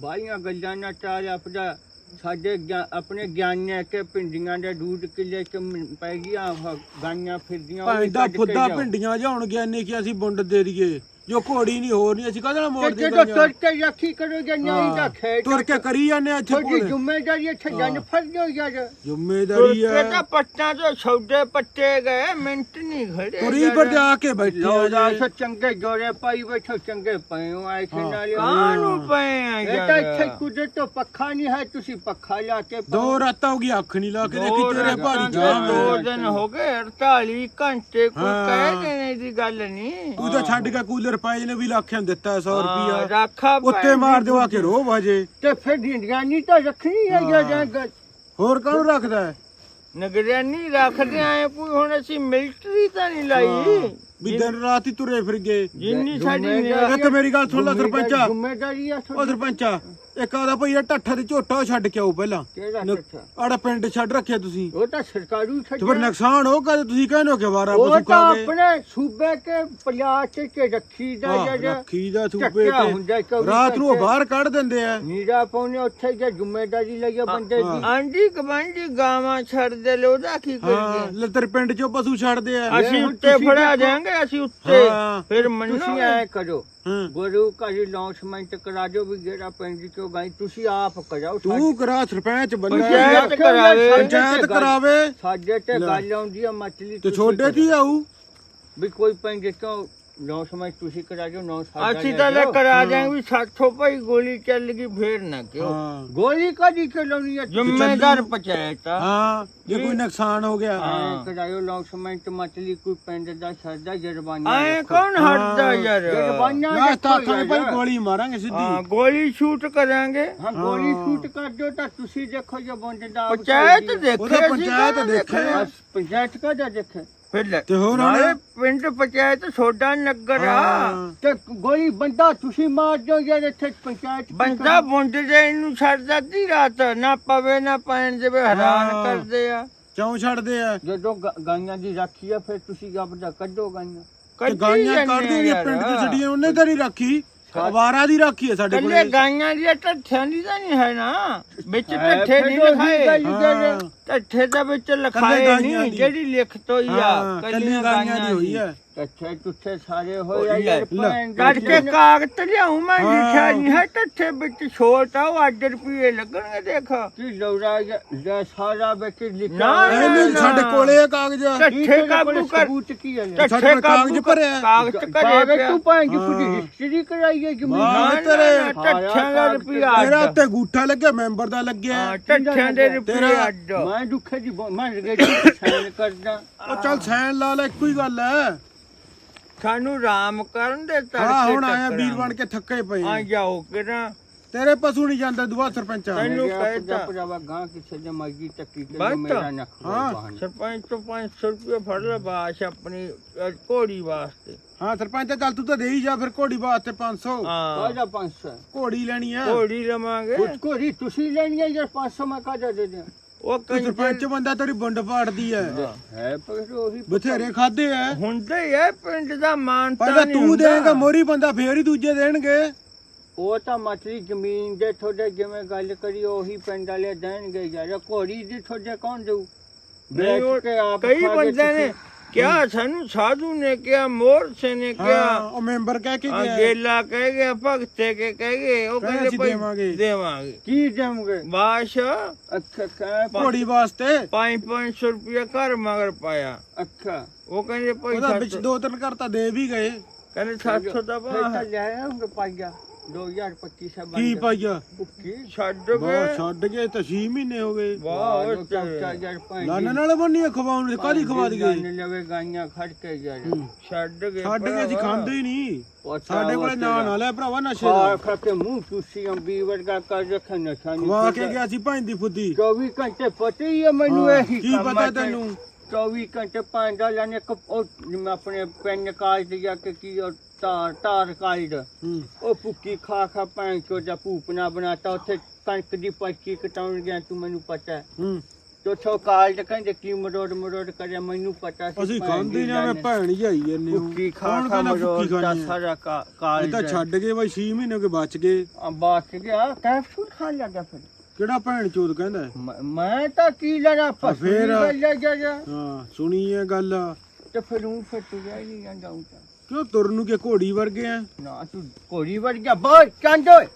ਬਾਈਆਂ ਗੱਲਾਂ ਨਾ ਚਾਲ ਆਪਦਾ ਸਾਡੇ ਆਪਣੇ ਗਿਆਨੀਆਂ ਕੇ ਪਿੰਡੀਆਂ ਦੇ ਦੂਧ ਕਿੱਲੇ ਚ ਪੈ ਗਈਆਂ ਗਾਈਆਂ ਫਿਰਦੀਆਂ ਉਹ ਵੀ ਭਾਈ ਦਾ ਕੱਢ ਕੇ ਫੁੱਦਾ ਜਾਓ। ਭਿੰਡੀਆਂ ਜਾਉਣ ਗਿਆ ਨੇ ਕਿ ਅਸੀਂ ਬੁੰਡ ਦੇ ਦਈਏ? ਜੋ ਘੋੜੀ ਨਹੀਂ ਹੋਰ ਨਹੀਂ ਅਸੀਂ ਕਹਦੇ ਨਾਲ ਮੋੜ ਤੇ ਦੇ ਜਦੋਂ ਤੁਰ ਕੇ ਰੱਖੀ ਕਰੋਗੇ ਨਹੀਂ ਤਾਂ ਖੇਤ ਤੁਰ ਕੇ ਕਰੀ ਜਾਂਦੇ ਆ ਇੱਥੇ ਤੁਹਾਡੀ ਜ਼ਿੰਮੇਵਾਰੀ ਇੱਥੇ ਜਨ ਫੜ ਦਿਓ ਯਾਰ ਜ਼ਿੰਮੇਦਾਰੀ ਆ। ਤਾਂ ਪੱਟਾਂ ਤੋਂ ਸੌਦੇ ਪੱਟੇ ਗਏ ਮਿੰਟ ਨਹੀਂ ਖੜੇ ਤੁਰੀ ਪਰ ਜਾ ਕੇ ਬੈਠੇ ਆ ਲੋਦਾ ਜੀ ਸੋ ਚੰਗੇ ਜੋੜੇ ਪਾਈ ਬੈਠੋ ਚੰਗੇ ਹੋ ਆਏ ਥੇ ਨਾਲ ਕਾਹਨੂੰ ਪਏ ਆ ਇਹ ਤਾਂ ਇੱਥੇ ਯਾਰ ਕੁਦਰਤ ਤੋਂ ਪੱਖਾ ਨਹੀਂ ਹੈ ਤੁਸੀਂ ਪੱਖਾ ਲਾ ਕੇ ਦੋ ਰਾਤਾਂ ਹੋ ਗਈ ਅੱਖ ਨਹੀਂ ਲਾ ਕੇ ਦੇਖੀ ਦੋ ਤੇਰੇ ਰਾਤਾਂ ਭਾਰੀ ਦੇ ਜਾਮ ਦੋ ਹੈ ਦਿਨ ਹੋ ਗਏ 48 ਘੰਟੇ ਕੋਈ ਹਾਂ। ਕਹਿ ਦੇਣੇ ਦੀ ਗੱਲ ਨਹੀਂ। ਤੂੰ ਤਾਂ ਛੱਡ ਕੇ ਕੂਲਰ ਪਾਏ ਨੇ ਵੀ ਲੱਖਾਂ ਦਿੱਤਾ 100 ਹਾਂ, ਰੁਪਿਆ ਰਾਖਾ ਉੱਤੇ ਮਾਰ ਦਿਵਾ ਕੇ ਰੋ ਵਜੇ। ਤੇ ਫਿਰ ਨਿਗਰਾਨੀ ਤਾਂ ਰੱਖਣੀ ਹੈ ਯਾਰ ਗ- ਹੋਰ ਕਾਹਨੂੰ ਰੱਖਦਾ ਹੈ? ਨਗਰਾਨੀ ਰੱਖਦੇ ਆਏ ਕੋਈ ਹੁਣ ਅਸੀਂ ਮਿਲਟਰੀ ਤਾਂ ਨਹੀਂ ਲਾਈ। ਵੀ ਦਿਨ ਰਾਤ ਹੀ ਤੁਰੇ ਫਿਰ ਗਏ ਜਿੰਨੀ ਸਾਡੀ ਜ਼ਿੰਮੇਵਾਰੀ- ਇੱਕ ਮੇਰੀ ਗੱਲ ਸੁਣ ਲੈ ਸਰਪੰਚਾ। ਜ਼ਿੰਮੇਵਾਰੀ ਹੈ ਉਹ ਤੁਹਾਡੀ। ਸਰਪੰਚਾ ਇੱਕ ਆਦਾ ਭਈ ਇਹ ਢੱਠਾ ਤੇ ਝੋਟਾ ਉਹ ਛੱਡ ਕੇ ਆਓ ਪਹਿਲਾਂ। ਕਿਹੜਾ ਆੜਾ ਪਿੰਡ ਛੱਡ ਰੱਖਿਆ ਤੁਸੀਂ। ਉਹ ਤਾਂ ਸਰਕਾਰੂ ਤੇ ਫਿਰ ਛੱਡਿਆ ਨੁਕਸਾਨ ਹੋ ਕਦੇ ਤੁਸੀਂ ਕਹਿੰਦੇ ਹੋ ਕਿ ਵਾਰਾ ਉਹ ਤਾਂ ਗਏ ਆਪਣੇ ਸੂਬੇ ਕੇ ਪਲਾਟ ਕੇ ਰੱਖੀ ਦਾ ਯਾਰ ਰੱਖੀ ਦਾ ਹੁੰਦਾ ਤੇ ਚੌਵੀ ਰਾਤ ਨੂੰ ਉਹ ਘੰਟੇ। ਬਾਹਰ ਕੱਢ ਦਿੰਦੇ ਆ। ਨੀਰਾ ਪਾਉਣੇ ਉੱਥੇ ਜੇ ਜ਼ਿੰਮੇਵਾਰੀ ਲਈ ਬੰਦੇ ਦੀ। ਆਂਡੀ ਕਬਾਂਡੀ ਗਾਵਾਂ ਛੱਡ ਦੇ ਲੋ ਉਹਦਾ ਕੀ ਹਾਂ ਕਰੀਏ? ਲੱਤਰ ਪਿੰਡ ਚੋਂ ਪਸ਼ੂ ਛੱਡਦੇ ਆ। ਅਸੀਂ ਹੁਣ ਉੱਤੇ ਤੁਸੀਂ ਫੜਾ ਦੇਖੋ। ਜਾਾਂਗੇ ਅਸੀਂ ਉੱਤੇ। ਹਾਂ। ਫਿਰ ਮੰਨੋ ਤੁਸੀਂ ਐ ਕਰੋ। ਹਾਂ। ਗੁਰੂ ਘਰ ਲਾਂਚਮੈਂਟ ਕਰਾ ਦਿਓ ਵੀ ਜਿਹੜਾ ਪਿੰਡ ਚੋਂ ਕਰੋ ਗਾਈ ਤੁਸੀਂ ਆਪ ਕਰਾਓ ਤੂੰ ਕਰਾ ਸਰਪੰਚ ਬੰਦਾ ਪੰਚਾਇਤ ਕਰਾਵੇ। ਸਾਡੇ ਤੇ ਗੱਲ ਆਉਂਦੀ ਆ ਮੱਛਲੀ ਤੇ ਛੋਡੇ ਕੀ ਆਊ ਵੀ ਕੋਈ ਪੰਜ ਕਿਉਂ? ਅਸੀਂ ਤਾਂ ਲੈ ਕਰਾ ਜਾਾਂਗੇ ਵੀ ਸਾਥੋਂ ਭਾਈ ਗੋਲੀ ਚੱਲ ਗਈ ਫੇਰ ਨਾ ਕਿਉਂ? ਹਾਂ। ਗੋਲੀ ਕਾਦੀ ਚਲਾਉਣੀ ਹੈ ਜ਼ਿੰਮੇਦਾਰ ਪੰਚਾਇਤ ਆ। ਹਾਂ ਜੇ ਕੋਈ ਨੁਕਸਾਨ ਹੋ ਗਿਆ। ਹਾਂ। ਕਰਾਇਓ 9 ਸਮੇਂ ਤੇ ਕੋਈ ਪਿੰਡ ਦਾ ਸਰਦਾ ਜਰਬਾਨੀ ਐ ਕੌਣ ਹਟਦਾ ਯਾਰ? ਜਰਬਾਨਾ ਨਾ ਤਾਂ ਥਾਂ ਭਾਈ ਗੋਲੀ ਮਾਰਾਂਗੇ ਸਿੱਧੀ। ਹਾਂ ਗੋਲੀ ਸ਼ੂਟ ਕਰਾਂਗੇ। ਹਾਂ। ਗੋਲੀ ਸ਼ੂਟ ਕਰ ਦਿਓ ਤਾਂ ਤੁਸੀਂ ਦੇਖੋ ਜੋ ਬੰਦੇ ਦਾ ਪੰਚਾਇਤ ਦੇਖੇ ਪੰਚਾਇਤ ਦੇਖੇ। ਪੰਚਾਇਤ ਕਾ ਦੇਖੇ? ਫਿਰ ਲੈ ਤੇ ਹੋਰ ਹੁਣ? ਨਾਲੇ ਪਿੰਡ ਪੰਚਾਇਤ ਛੋਡਾ ਨਗਰ ਆ ਹਾਂ। ਤੇ ਗੋਲੀ ਬੰਦਾ ਤੁਸੀਂ ਮਾਰ ਯਾਰ ਇੱਥੇ ਪੰਚਾਇਤ ਬੰਦਾ ਬੁੰਡ ਜੇ ਇਹਨੂੰ ਛੱਡਦਾ ਦੀ ਰਾਤ ਨਾ ਪਵੇ ਨਾ ਪੈਣ ਦੇਵੇ ਹੈਰਾਨ ਹਾਂ। ਕਰਦੇ ਆ ਕਿਉਂ ਛੱਡਦੇ ਆ ਜਦੋਂ ਗਾ- ਗਾਈਆਂ ਦੀ ਰਾਖੀ ਆ ਫਿਰ ਤੁਸੀਂ ਆਪਦਾ ਕੱਢੋ ਗਾਈਆਂ ਤੇ ਕੱਢੀ ਗਾਈਆਂ ਜਾਂਦੇ ਯਾਰ। ਪਿੰਡ ਤੇ ਛੱਡੀਆਂ ਉਹਨੇ ਨਹੀਂ ਰੱਖੀ ਅਵਾਰਾ ਦੀ ਰੱਖੀ ਹੈ ਸਾਡੇ ਕੱਲੇ ਕੋਲ। ਗਾਈਆਂ ਦੀ ਢੱਠਿਆਂ ਦੀ ਤਾਂ ਨਹੀਂ ਹੈ ਨਾ? ਵਿੱਚ ਢੱਠੇ ਨਹੀਂ ਲਿਖਾਏ। ਢੱਠੇ ਦਾ ਵਿੱਚ ਲਿਖਾਏ ਨਹੀਂ। ਜਿਹੜੀ ਲਿਖਤ ਹੋਈ ਆ ਕੱਲੀਆਂ ਗਾਈਆਂ ਦੀ ਹੋਈ ਹੈ। ਟੱਠੇ ਟੁੱਠੇ ਸਾਰੇ ਹੋਏ ਆ ਯਾਰ ਲੈ। ਭੈਣ ਕੱਢ। ਕੇ ਕਾਗਜ਼ ਲਿਆਉਂ ਮੈਂ ਹਾਂ। ਲਿਖਿਆ ਨਹੀਂ ਹੈ ਢੱਠੇ ਵਿੱਚ ਛੋਟਾ ਉਹ 8 ਰੁਪਏ ਲੱਗਣਗੇ ਦੇਖ ਕੀ ਲੌੜਾ ਜਾਂ ਸਾਰਾ ਵਿੱਚ ਲਿਖਿਆ ਨਾ, ਹੋਇਆ ਇਹ ਹੈ। ਨਹੀਂ ਸਾਡੇ ਕੋਲੇ ਇਹ ਕਾਗਜ਼ ਢੱਠੇ ਕੀ ਤੇਰੇ ਕੋਲੇ ਸਬੂਤ ਕੀ ਹੈ ਯਾਰ? ਸਾਡੇ ਢੱਠੇ ਕੋਲ ਕਾਗਜ਼ ਕਾਬੂ ਭਰਿਆ ਹੈ। ਕਾਗਜ਼ ਘਰੇ ਕਾਗਜ਼ ਪਿਆ ਤੂੰ ਭਾਂ ਜੀ ਹਾਂ। ਪੂਰੀ ਹਿਸਟਰੀ ਕਰਾਈ ਹੈ ਜ਼ਮੀਨ ਵਾਹ, ਦੀ। ਤੇਰੇ ਦਾ ਰੁਪਿਆ ਤੇਰਾ ਅੱਡ ਉੱਤੇ ਗੂਠਾ ਲੱਗਿਆ ਮੈਂਬਰ ਦਾ ਲੱਗਿਆ ਹਾਂ, ਦੇ ਰੁਪਏ ਤੇਰਾ- ਅੱਡ ਮੈਂ ਦੁੱਖੇ ਦੀ ਬ- ਮੈਂ ਰਗੇ ਸਾਈਨ ਕਰਦਾ ਉਹ ਚੱਲ ਸੈਨ ਲਾ ਲੈ ਇੱਕੋ ਹੀ ਗੱਲ ਹੈ ਸਾਨੂੰ ਰਾਮ ਕਰਨ ਦੇ ਤੜਕੇ ਹਾਂ ਹੁਣ ਆਇਆ। ਵੀਰ ਬਣ ਕੇ ਥੱਕੇ ਪਏ ਆ। ਜਾਓ ਕਿਰਾਂ। ਤੇਰੇ ਪਸ਼ੂ ਨਹੀਂ ਜਾਂਦਾ ਦੁਆ ਸਰਪੰਚਾ ਤੈਨੂੰ ਕਹਿਤਾ। ਭਰਾਵਾ ਗਾਂ ਕਿਸੇ ਦੇ ਮਰਜ਼ੀ ਚੱਕੀ ਤੇ। ਮੇਰਾ ਨਾ ਹਾਂ। ਹਾਂ ਸਰਪੰਚ ਤੋਂ 500 ਰੁਪਏ ਫੜ ਲੈ ਬਾਸ਼ ਆਪਣੀ ਘੋੜੀ ਵਾਸਤੇ। ਹਾਂ ਸਰਪੰਚ ਚੱਲ ਤੂੰ ਤਾਂ ਦੇ ਹੀ ਜਾ ਫਿਰ ਘੋੜੀ ਵਾਸਤੇ 500 ਹਾਂ। ਕਾਹਦਾ 500 ਘੋੜੀ ਲੈਣੀ ਆ। ਘੋੜੀ ਲਵਾਂਗੇ। ਕੁਝ ਕੋਈ ਤੁਸੀਂ ਲੈਣੀ ਹੈ ਯਾਰ 500 ਮੈਂ ਕਾਹਦਾ ਦੇ ਦਿਆਂ? ਉਹ ਤੂੰ ਸਰਪੰਚ ਬੰਦਾ ਤੇਰੀ ਬੁੰਡ ਪਾੜਦੀ ਐ। ਹੈ ਪਰ ਉਹੀ ਬਥੇਰੇ ਖਾਦੇ ਐ। ਹੁੰਦੇ ਹੀ ਐ ਪਿੰਡ ਦਾ ਮਾਨ ਪਹਿਲਾਂ ਤੂੰ ਦੇਂਗਾ ਮੋਰੀ ਬੰਦਾ ਫੇਰ ਹੀ ਦੂਜੇ ਦੇਣਗੇ। ਉਹ ਤਾਂ ਮਤਲੀ ਜ਼ਮੀਨ ਦੇ ਤੁਹਾਡੇ ਜਿਵੇਂ ਗੱਲ ਕਰੀ ਉਹੀ ਪਿੰਡ ਵਾਲੇ ਦੇਣਗੇ ਯਾਰ। ਘੋੜੀ ਦੀ ਤੁਹਾਡੇ ਕੌਣ ਦੇਊ? ਨਹੀਂ, ਉਹ ਕਈ ਬੰਦੇ ਨੇ ਕਿਹਾ ਸਾਨੂੰ ਸਾਧੂ ਨੇ ਕਿਹਾ ਮੋਰਸੇ ਨੇ ਕਿਹਾ ਉਹ ਮੈਂਬਰ ਕਹਿ ਕੇ ਗਿਆ। ਗੇਲਾ ਕਹਿ ਗਿਆ ਭਗਤੇ ਕੇ ਕਹਿ ਗਏ ਉਹ ਕਹਿੰਦੇ ਦੇਵਾਂਗੇ। ਦੇਵਾਂਗੇ। ਕੀ ਦੇਵੋਗੇ? ਬਾਸ਼ ਅੱਛਾ ਕਹਿ ਘੋੜੀ ਵਾਸਤੇ। 5-500 ਰੁਪਏ ਘਰ ਮਗਰ ਪਾਇਆ। ਅੱਛਾ। ਉਹ ਕਹਿੰਦੇ ਭਾਈ ਉਹਦਾ ਵਿੱਚ ਦੋ ਤਿੰਨ ਘਰ ਤਾਂ ਦੇ ਵੀ ਗਏ। ਕਹਿੰਦੇ 700 ਦਾ ਫਿਰ ਤਾਂ ਬਾਹ ਲੈ ਆਉਂਗੇ ਪਾਈਆ 2025 ਸੇ ਕੀ ਪਾਈਆ ਕੀ ਛੱਡ ਗਏ। ਛੱਡ ਗਏ ਤਾਂ 6 ਮਹੀਨੇ ਹੋ ਗਏ। ਵਾਹ ਚੌਕਾ। ਯਾਰ ਭਾਈ ਲਾਣੇ ਨਾਲ ਬੰਨੀ ਖਵਾਉਣ ਕਾਦੀ ਖਵਾ ਦਈਏ ਲਵੇ ਗਾਈਆਂ ਖੜ ਕੇ ਯਾਰ। ਛੱਡ ਗਏ ਛੱਡ ਅਸੀਂ ਭਰਾਵਾ। ਖਾਂਦੇ ਹੀ ਨਹੀਂ। ਸਾਡੇ ਕੋਲੇ ਨਾ। ਨਾ ਲੈ ਭਰਾਵਾ ਨਸ਼ੇ ਦਾ ਖਾ ਕੇ ਮੂੰਹ ਚੂਸੀ ਅੰਬੀ ਵਰਗਾ ਕਰ ਰੱਖਿਆ ਨਸ਼ਾ ਨਹੀਂ ਖਵਾ ਕੇ ਗਿਆ ਸੀ ਭਾਂਦੀ ਫੁੱਦੀ। 24 ਘੰਟੇ ਪਤਾ ਹੀ ਹੈ ਮੈਨੂੰ ਇਹੀ ਕੀ ਪਤਾ ਤੈਨੂੰ? 24 ਘੰਟੇ ਡਾਲਾਂ ਨੇ ਕ- ਆਪਣੇ ਪੈਨ ਕਾਰਡ ਜਾਂ ਕਿ ਕੀ ਤਾਰ ਤਾਰ ਹੂੰ। ਉਹ ਭੁੱਕੀ ਖਾ ਖਾ ਪੈਂ ਚੋ ਜਾਂ ਭੂਪਨਾ ਬਣਾਤਾ ਉੱਥੇ ਕਣਕ ਦੀ ਪਰਚੀ ਕਟਾਉਣ ਗਿਆ ਤੂੰ ਮੈਨੂੰ ਪਤਾ ਹੈ। ਹੂੰ। ਤੋ ਛੋ ਕਾਰਡ ਕਹਿੰਦੇ ਕੀ ਮਰੋੜ ਮਰੋੜ ਕਰਿਆ ਮੈਨੂੰ ਪਤਾ ਸੀ ਅਸੀਂ ਖਾਂਦੇ ਨਾ ਮੈਂ। ਭੈਣ ਜਾਈ ਜੰਨੇ ਭੁੱਕੀ ਖਾ ਖਾ ਮਰੋੜ ਦਾ? ਸਾਰਾ ਕਾ- ਇਹ ਤਾਂ ਛੱਡ ਗਏ ਬਾਈ 6 ਮਹੀਨੇ ਹੋ ਗਏ ਬਚ ਗਏ। ਆ, ਬਾਤ ਗਿਆ ਕੈਪਸੂਲ ਖਾ ਲਿਆ ਫਿਰ। ਕਿਹੜਾ ਭੈਣ ਚੋਦ ਕਹਿੰਦਾ? ਹੈ? ਮੈਂ- ਤਾਂ ਕੀ ਲੜਾ ਫਸ? ਗਿਆ ਜਾ ਜਾ ਹਾਂ ਸੁਣੀ ਇਹ ਗੱਲ। ਤੇ ਫਿਰ ਉਹ ਤੁਰਿਆ ਹੀ ਨਹੀਂ ਜਾਂਦਾ ਤਾਂ। ਕਿਉਂ ਤੁਰਨ ਨੂੰ ਕਿ ਘੋੜੀ ਵਰਗੇ ਆ? ਨਾ ਤੂੰ ਘੋੜੀ ਵਰਗਾ ਬਹੁਤ ਚੰਦ ਓਏ।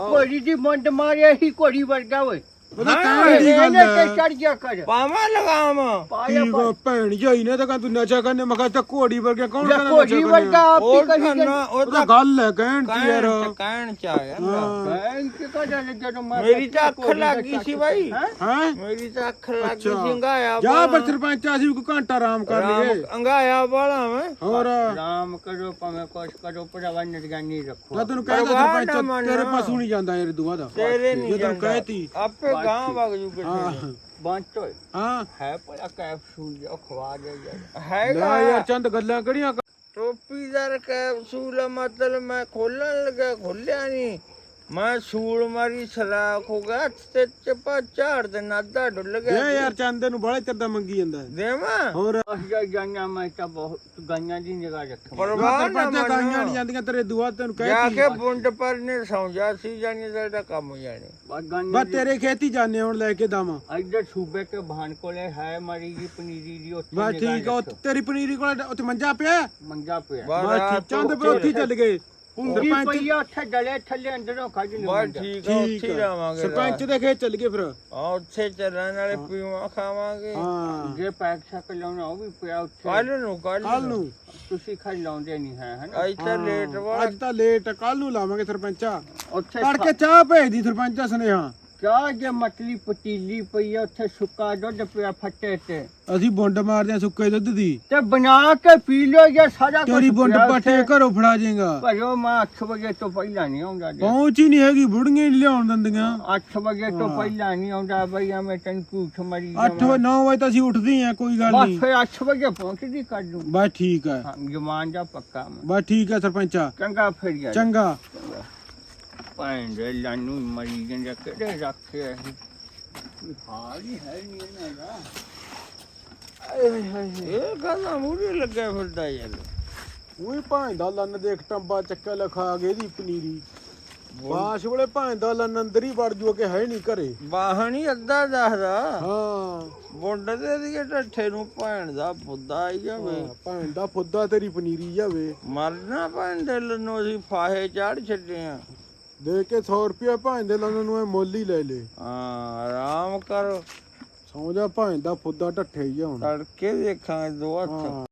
ਘੋੜੀ ਦੀ ਮੁੰਡ ਮਾਰਿਆ ਹੀ ਘੋੜੀ ਵਰਗਾ ਓਏ। ਉਹਦਾ ਹਾਂ, ਕਹਿਣ ਦੀ ਗੱਲ ਇਹਨੇ ਤੇ ਹੈ ਚੜ ਗਿਆ ਕਰ। ਪਾਵਾਂ ਲਗਾਮ? ਪਾਇਆ ਕੀ ਕੋ ਭੈਣ ਜਾਈ ਨੇ ਤਾਂ ਕਹਿੰਦਾ ਤੂੰ ਨਸ਼ਾ ਕਰਨੇ। ਮੈਂ ਕਹਿੰਦਾ ਘੋੜੀ ਵਰਗੇ ਕੌਣ ਜਾਂ ਕਹਿੰਦਾ ਘੋੜੀ ਨਸ਼ਾ ਵਰਗਾ ਕਰਨੇ ਆਪ ਹੀ ਉਹ ਕਹੀ ਤਾਂ ਜਾਂਦਾ ਉਹ ਉਹਦਾ ਤਾਂ ਗੱਲ ਹੈ ਕਹਿਣ ਦੀ ਯਾਰ। ਕਹਿਣ ਕਹਿਣ ਚ ਆ ਗਿਆ ਨਾ। ਹਾਂ। ਮੈਂ ਕਿ ਕਹਦਾ ਲੱਗਾ ਜਦੋਂ ਮੈਂ ਮੇਰੀ ਤਾਂ ਅੱਖ ਲੱਗ ਗਈ ਸੀ ਬਾਈ। ਹੈਂ? ਹੈ? ਮੇਰੀ ਤਾਂ ਅੱਖ ਲੱਗ ਗਈ ਅੱਛਾ। ਸੀ ਅੰਗਾਇਆ ਜਾ ਵਾਲਾ। ਪਰ ਸਰਪੰਚ ਅਸੀਂ ਕੋਈ ਘੰਟਾ ਆਰਾਮ ਕਰ ਲਈਏ। ਰਾਮ ਅੰਗਾਇਆ ਵਾਲਾ ਮੈਂ। ਹੋਰ। ਰਾਮ ਕਰੋ ਭਾਵੇਂ ਕੁਛ ਕਰੋ ਭਰਾਵਾ ਨਿਗਰਾਨੀ ਰੱਖੋ। ਮੈਂ ਤੈਨੂੰ ਕਹਿੰਦਾ ਸਰਪੰਚ। ਤੇਰੇ ਪਸ਼ੂ ਨਹੀਂ ਜਾਂਦਾ ਯਾਰ ਦੁਆ ਦਾ। ਤੇਰੇ ਨਹੀਂ ਜਦੋਂ ਜਾਂਦਾ। ਕਹਿਤੀ। ਆਪੇ ਗਾਂ ਵਗ ਜੂ ਹਾਂ। ਕਿਤੇ ਬੰਦ ਓਏ ਹਾਂ। ਹੈ ਭਲਾ ਕੈਪਸੂਲ ਜਿਹਾ ਖਵਾ ਦੇ ਯਾਰ। ਹੈਗਾ। ਲੈ ਯਾਰ ਚੰਦ ਗੱਲਾਂ ਕਿਹੜੀਆਂ ਕਰ- ਟੋਪੀਦਾਰ ਕੈਪਸੂਲ ਮਤਲਬ ਮੈਂ ਖੋਲਣ ਲੱਗਾ ਖੋਲਿਆ ਨਹੀਂ ਮੈਂ ਸੂਲ ਮਾਰੀ ਸਲਾਖ ਹੋ ਗਿਆ ਤੇ ਚਪਾ ਝਾੜ ਦੇ ਨਾਦਾ ਡੁੱਲ ਦੇ ਗਿਆ ਯਾਰ ਚੰਦ ਨੂੰ ਬੜੇ ਚਿਰ ਦਾ ਮੰਗੀ ਜਾਂਦਾ। ਦੇਵਾਂ? ਹੋਰ? ਗਾਈਆਂ ਮੈਂ ਤਾਂ ਬਹੁਤ ਗਾਈਆਂ ਦੀ ਨਿਗਾਹ ਰੱਖਾਂ। ਪਰਵਾਹ ਨਾ ਗਾਈਆਂ ਨਹੀਂ ਜਾਂਦੀਆਂ ਤੇਰੇ ਦੁਆ ਤੈਨੂੰ ਜਾ ਕਹਿਤੀ ਕੇ ਬੁੰਡ ਪਰ ਨੇ ਸੌਂ ਜਾ ਸੀ ਜਾਨੀ ਦਾ ਕੰਮ ਹੋ ਜਾਣੇ। ਬਸ ਤੇਰੇ ਖੇਤੀ ਜਾਣੇ ਹੁਣ ਲੈ ਕੇ ਦਮ ਇੱਧਰ ਸੂਬੇ ਕੇ ਭਾਨ ਕੋਲੇ ਹੈ ਮਰੀ ਦੀ ਪਨੀਰੀ ਦੀ ਉੱਥੇ ਬਸ ਠੀਕ ਆ। ਤੇਰੀ ਪਨੀਰੀ ਕੋਲ ਉੱਥੇ ਮੰਜਾ ਪਿਆ? ਮੰਗਾ ਪਿਆ। ਬਸ ਠੀਕ ਚੰਦ ਪਰ ਉੱਥੇ ਚੱਲ ਗਏ। ਪੂਰੀ ਸਰਪੰਚ ਪਈਆ ਉੱਥੇ ਡਲੇ ਥੱਲੇ ਅੰਦਰੋਂ ਕੱਢ ਲਿਆ ਬਸ ਠੀਕ ਆ ਠੀਕ ਉੱਥੇ ਹੀ ਆ। ਰਵਾਂਗੇ ਸਰਪੰਚ ਦੇ ਖੇਤ ਚੱਲ ਗਏ ਫਿਰ। ਆ ਉੱਥੇ ਚੱਲਣ ਵਾਲੇ ਪੀਵਾ ਖਾਵਾਂਗੇ। ਹਾਂ। ਜੇ ਪੈਕ ਸ਼ਕ ਲਾਉਣਾ ਉਹ ਵੀ ਪਿਆ ਉੱਥੇ। ਕੱਲ ਨੂੰ ਕੱਲ ਕੱਲ ਨੂੰ। ਤੁਸੀਂ ਖਾ ਲਾਉਂਦੇ ਨਹੀਂ ਹੈ ਹਨਾ ਅੱਜ ਤਾਂ ਲੇਟ ਵਾ। ਅੱਜ ਤਾਂ ਲੇਟ ਕੱਲ ਨੂੰ ਲਾਵਾਂਗੇ ਸਰਪੰਚਾ। ਉੱਥੇ ਤੜਕੇ ਚਾਹ ਭੇਜਦੀ ਸਰਪੰਚਾ ਸੁਨੇਹਾ। ਕਿਆ ਜੇ ਮਤਲੀ ਪਤੀਲੀ ਪਈ ਆ ਉੱਥੇ ਸੁੱਕਾ ਦੁੱਧ ਪਿਆ ਫੱਟੇ ਤੇ। ਅਸੀਂ ਬੁੰਡ ਮਾਰਦੇ ਆ ਸੁੱਕੇ ਦੁੱਧ ਦੀ। ਤੇ ਬਣਾ ਕੇ ਪੀ ਲਿਓ ਜੇ ਸਾਰਾ ਕੁਝ ਤੇਰੀ ਬੁੰਡ ਪੱਟੇ ਘਰੋਂ ਫੜਾ ਜਾਏਗਾ ਭਰੋ ਮੈਂ 8 ਵਜੇ ਤੋਂ ਪਹਿਲਾਂ ਨਹੀਂ ਆਉਂਦਾ ਜੀ। ਪਹੁੰਚ ਹੀ ਨਹੀਂ ਹੈਗੀ ਬੁੜੀਆਂ ਹੀ ਨੀ ਲਿਆਉਣ ਦਿੰਦੀਆਂ। 8 ਵਜੇ ਤੋਂ ਪਹਿਲਾਂ ਨਹੀਂ ਆਉਂਦਾ ਬਈ ਮੈਂ ਤੈਨੂੰ ਝੂਠ ਮਰੀ 8 ਵਜੇ 9 ਵਜੇ ਤਾਂ ਅਸੀਂ ਉੱਠਦੇ ਆ ਕੋਈ ਗੱਲ ਬਸ ਨਹੀਂ। ਫਿਰ 8 ਵਜੇ ਪਹੁੰਚਦੀ ਕਰ ਦੂੰ ਬਸ ਠੀਕ ਹੈ। ਹਾਂ ਜਮਾਨ ਦਾ ਪੱਕਾ। ਮੈਂ ਬਸ ਠੀਕ ਹੈ ਸਰਪੰਚਾ। ਚੰਗਾ ਫਿਰ ਯਾਰ। ਚੰਗਾ। ਭੈਣ ਦੇ ਲਾਨੂੰ ਮਰੀ ਜਾਂਦੇ ਕਿਹੜੇ ਰੱਖਿਆ ਇਹ ਕੋਈ ਹਾਲ ਹੀ ਹੈ ਨਹੀਂ ਇਹਨਾਂ ਦਾ। ਇਹ ਗੱਲ ਮੂਰੇ ਲੱਗਿਆ ਫਿਰਦਾ ਯਾਰ। ਉਹੀ ਭਾਂ ਦਾ ਲੰਨ ਦੇਖ ਟੰਬਾ ਚੱਕਾ ਲਖਾ ਗਏ ਦੀ ਪਨੀਰੀ। ਬਾਸ਼ ਵੇਲੇ ਭਾਂ ਦਾ ਲੰਨ ਅੰਦਰ ਹੀ ਵੜ ਜੂ ਕਿ ਹੈ ਨਹੀਂ ਘਰੇ। ਬਾਹਣ ਹੀ ਅੱਧਾ ਦੱਸਦਾ। ਹਾਂ। ਬੁੰਡ ਦੇ ਦੀ ਢੱਠੇ ਨੂੰ ਭੈਣ ਦਾ ਪੁੱਦਾ ਆਈ ਜਾਵੇ। ਭਾਂ ਦਾ ਫੁੱਦਾ ਤੇਰੀ ਪਨੀਰੀ ਜਾਵੇ। ਮਰਨਾ ਭੈਣ ਦੇ ਨੂੰ ਅਸੀਂ ਫਾਹੇ ਚੜ ਛੱਡੇ ਆ। ਦੇ ਕੇ 100 ਰੁਪਏ ਭਾਂ ਦੇ ਲੰਨ ਨੂੰ ਇਹ ਮੁੱਲ ਹੀ ਲੈ ਲੇ। ਹਾਂ ਆਰਾਮ ਕਰ। ਸੌ ਜਾ ਭਾਂ ਦਾ ਫੁੱਦਾ ਢੱਠੇ ਹੀ ਆ ਹੁਣ। ਤੜਕੇ ਦੇਖਾਂਗੇ ਦੋ ਹੱਥ।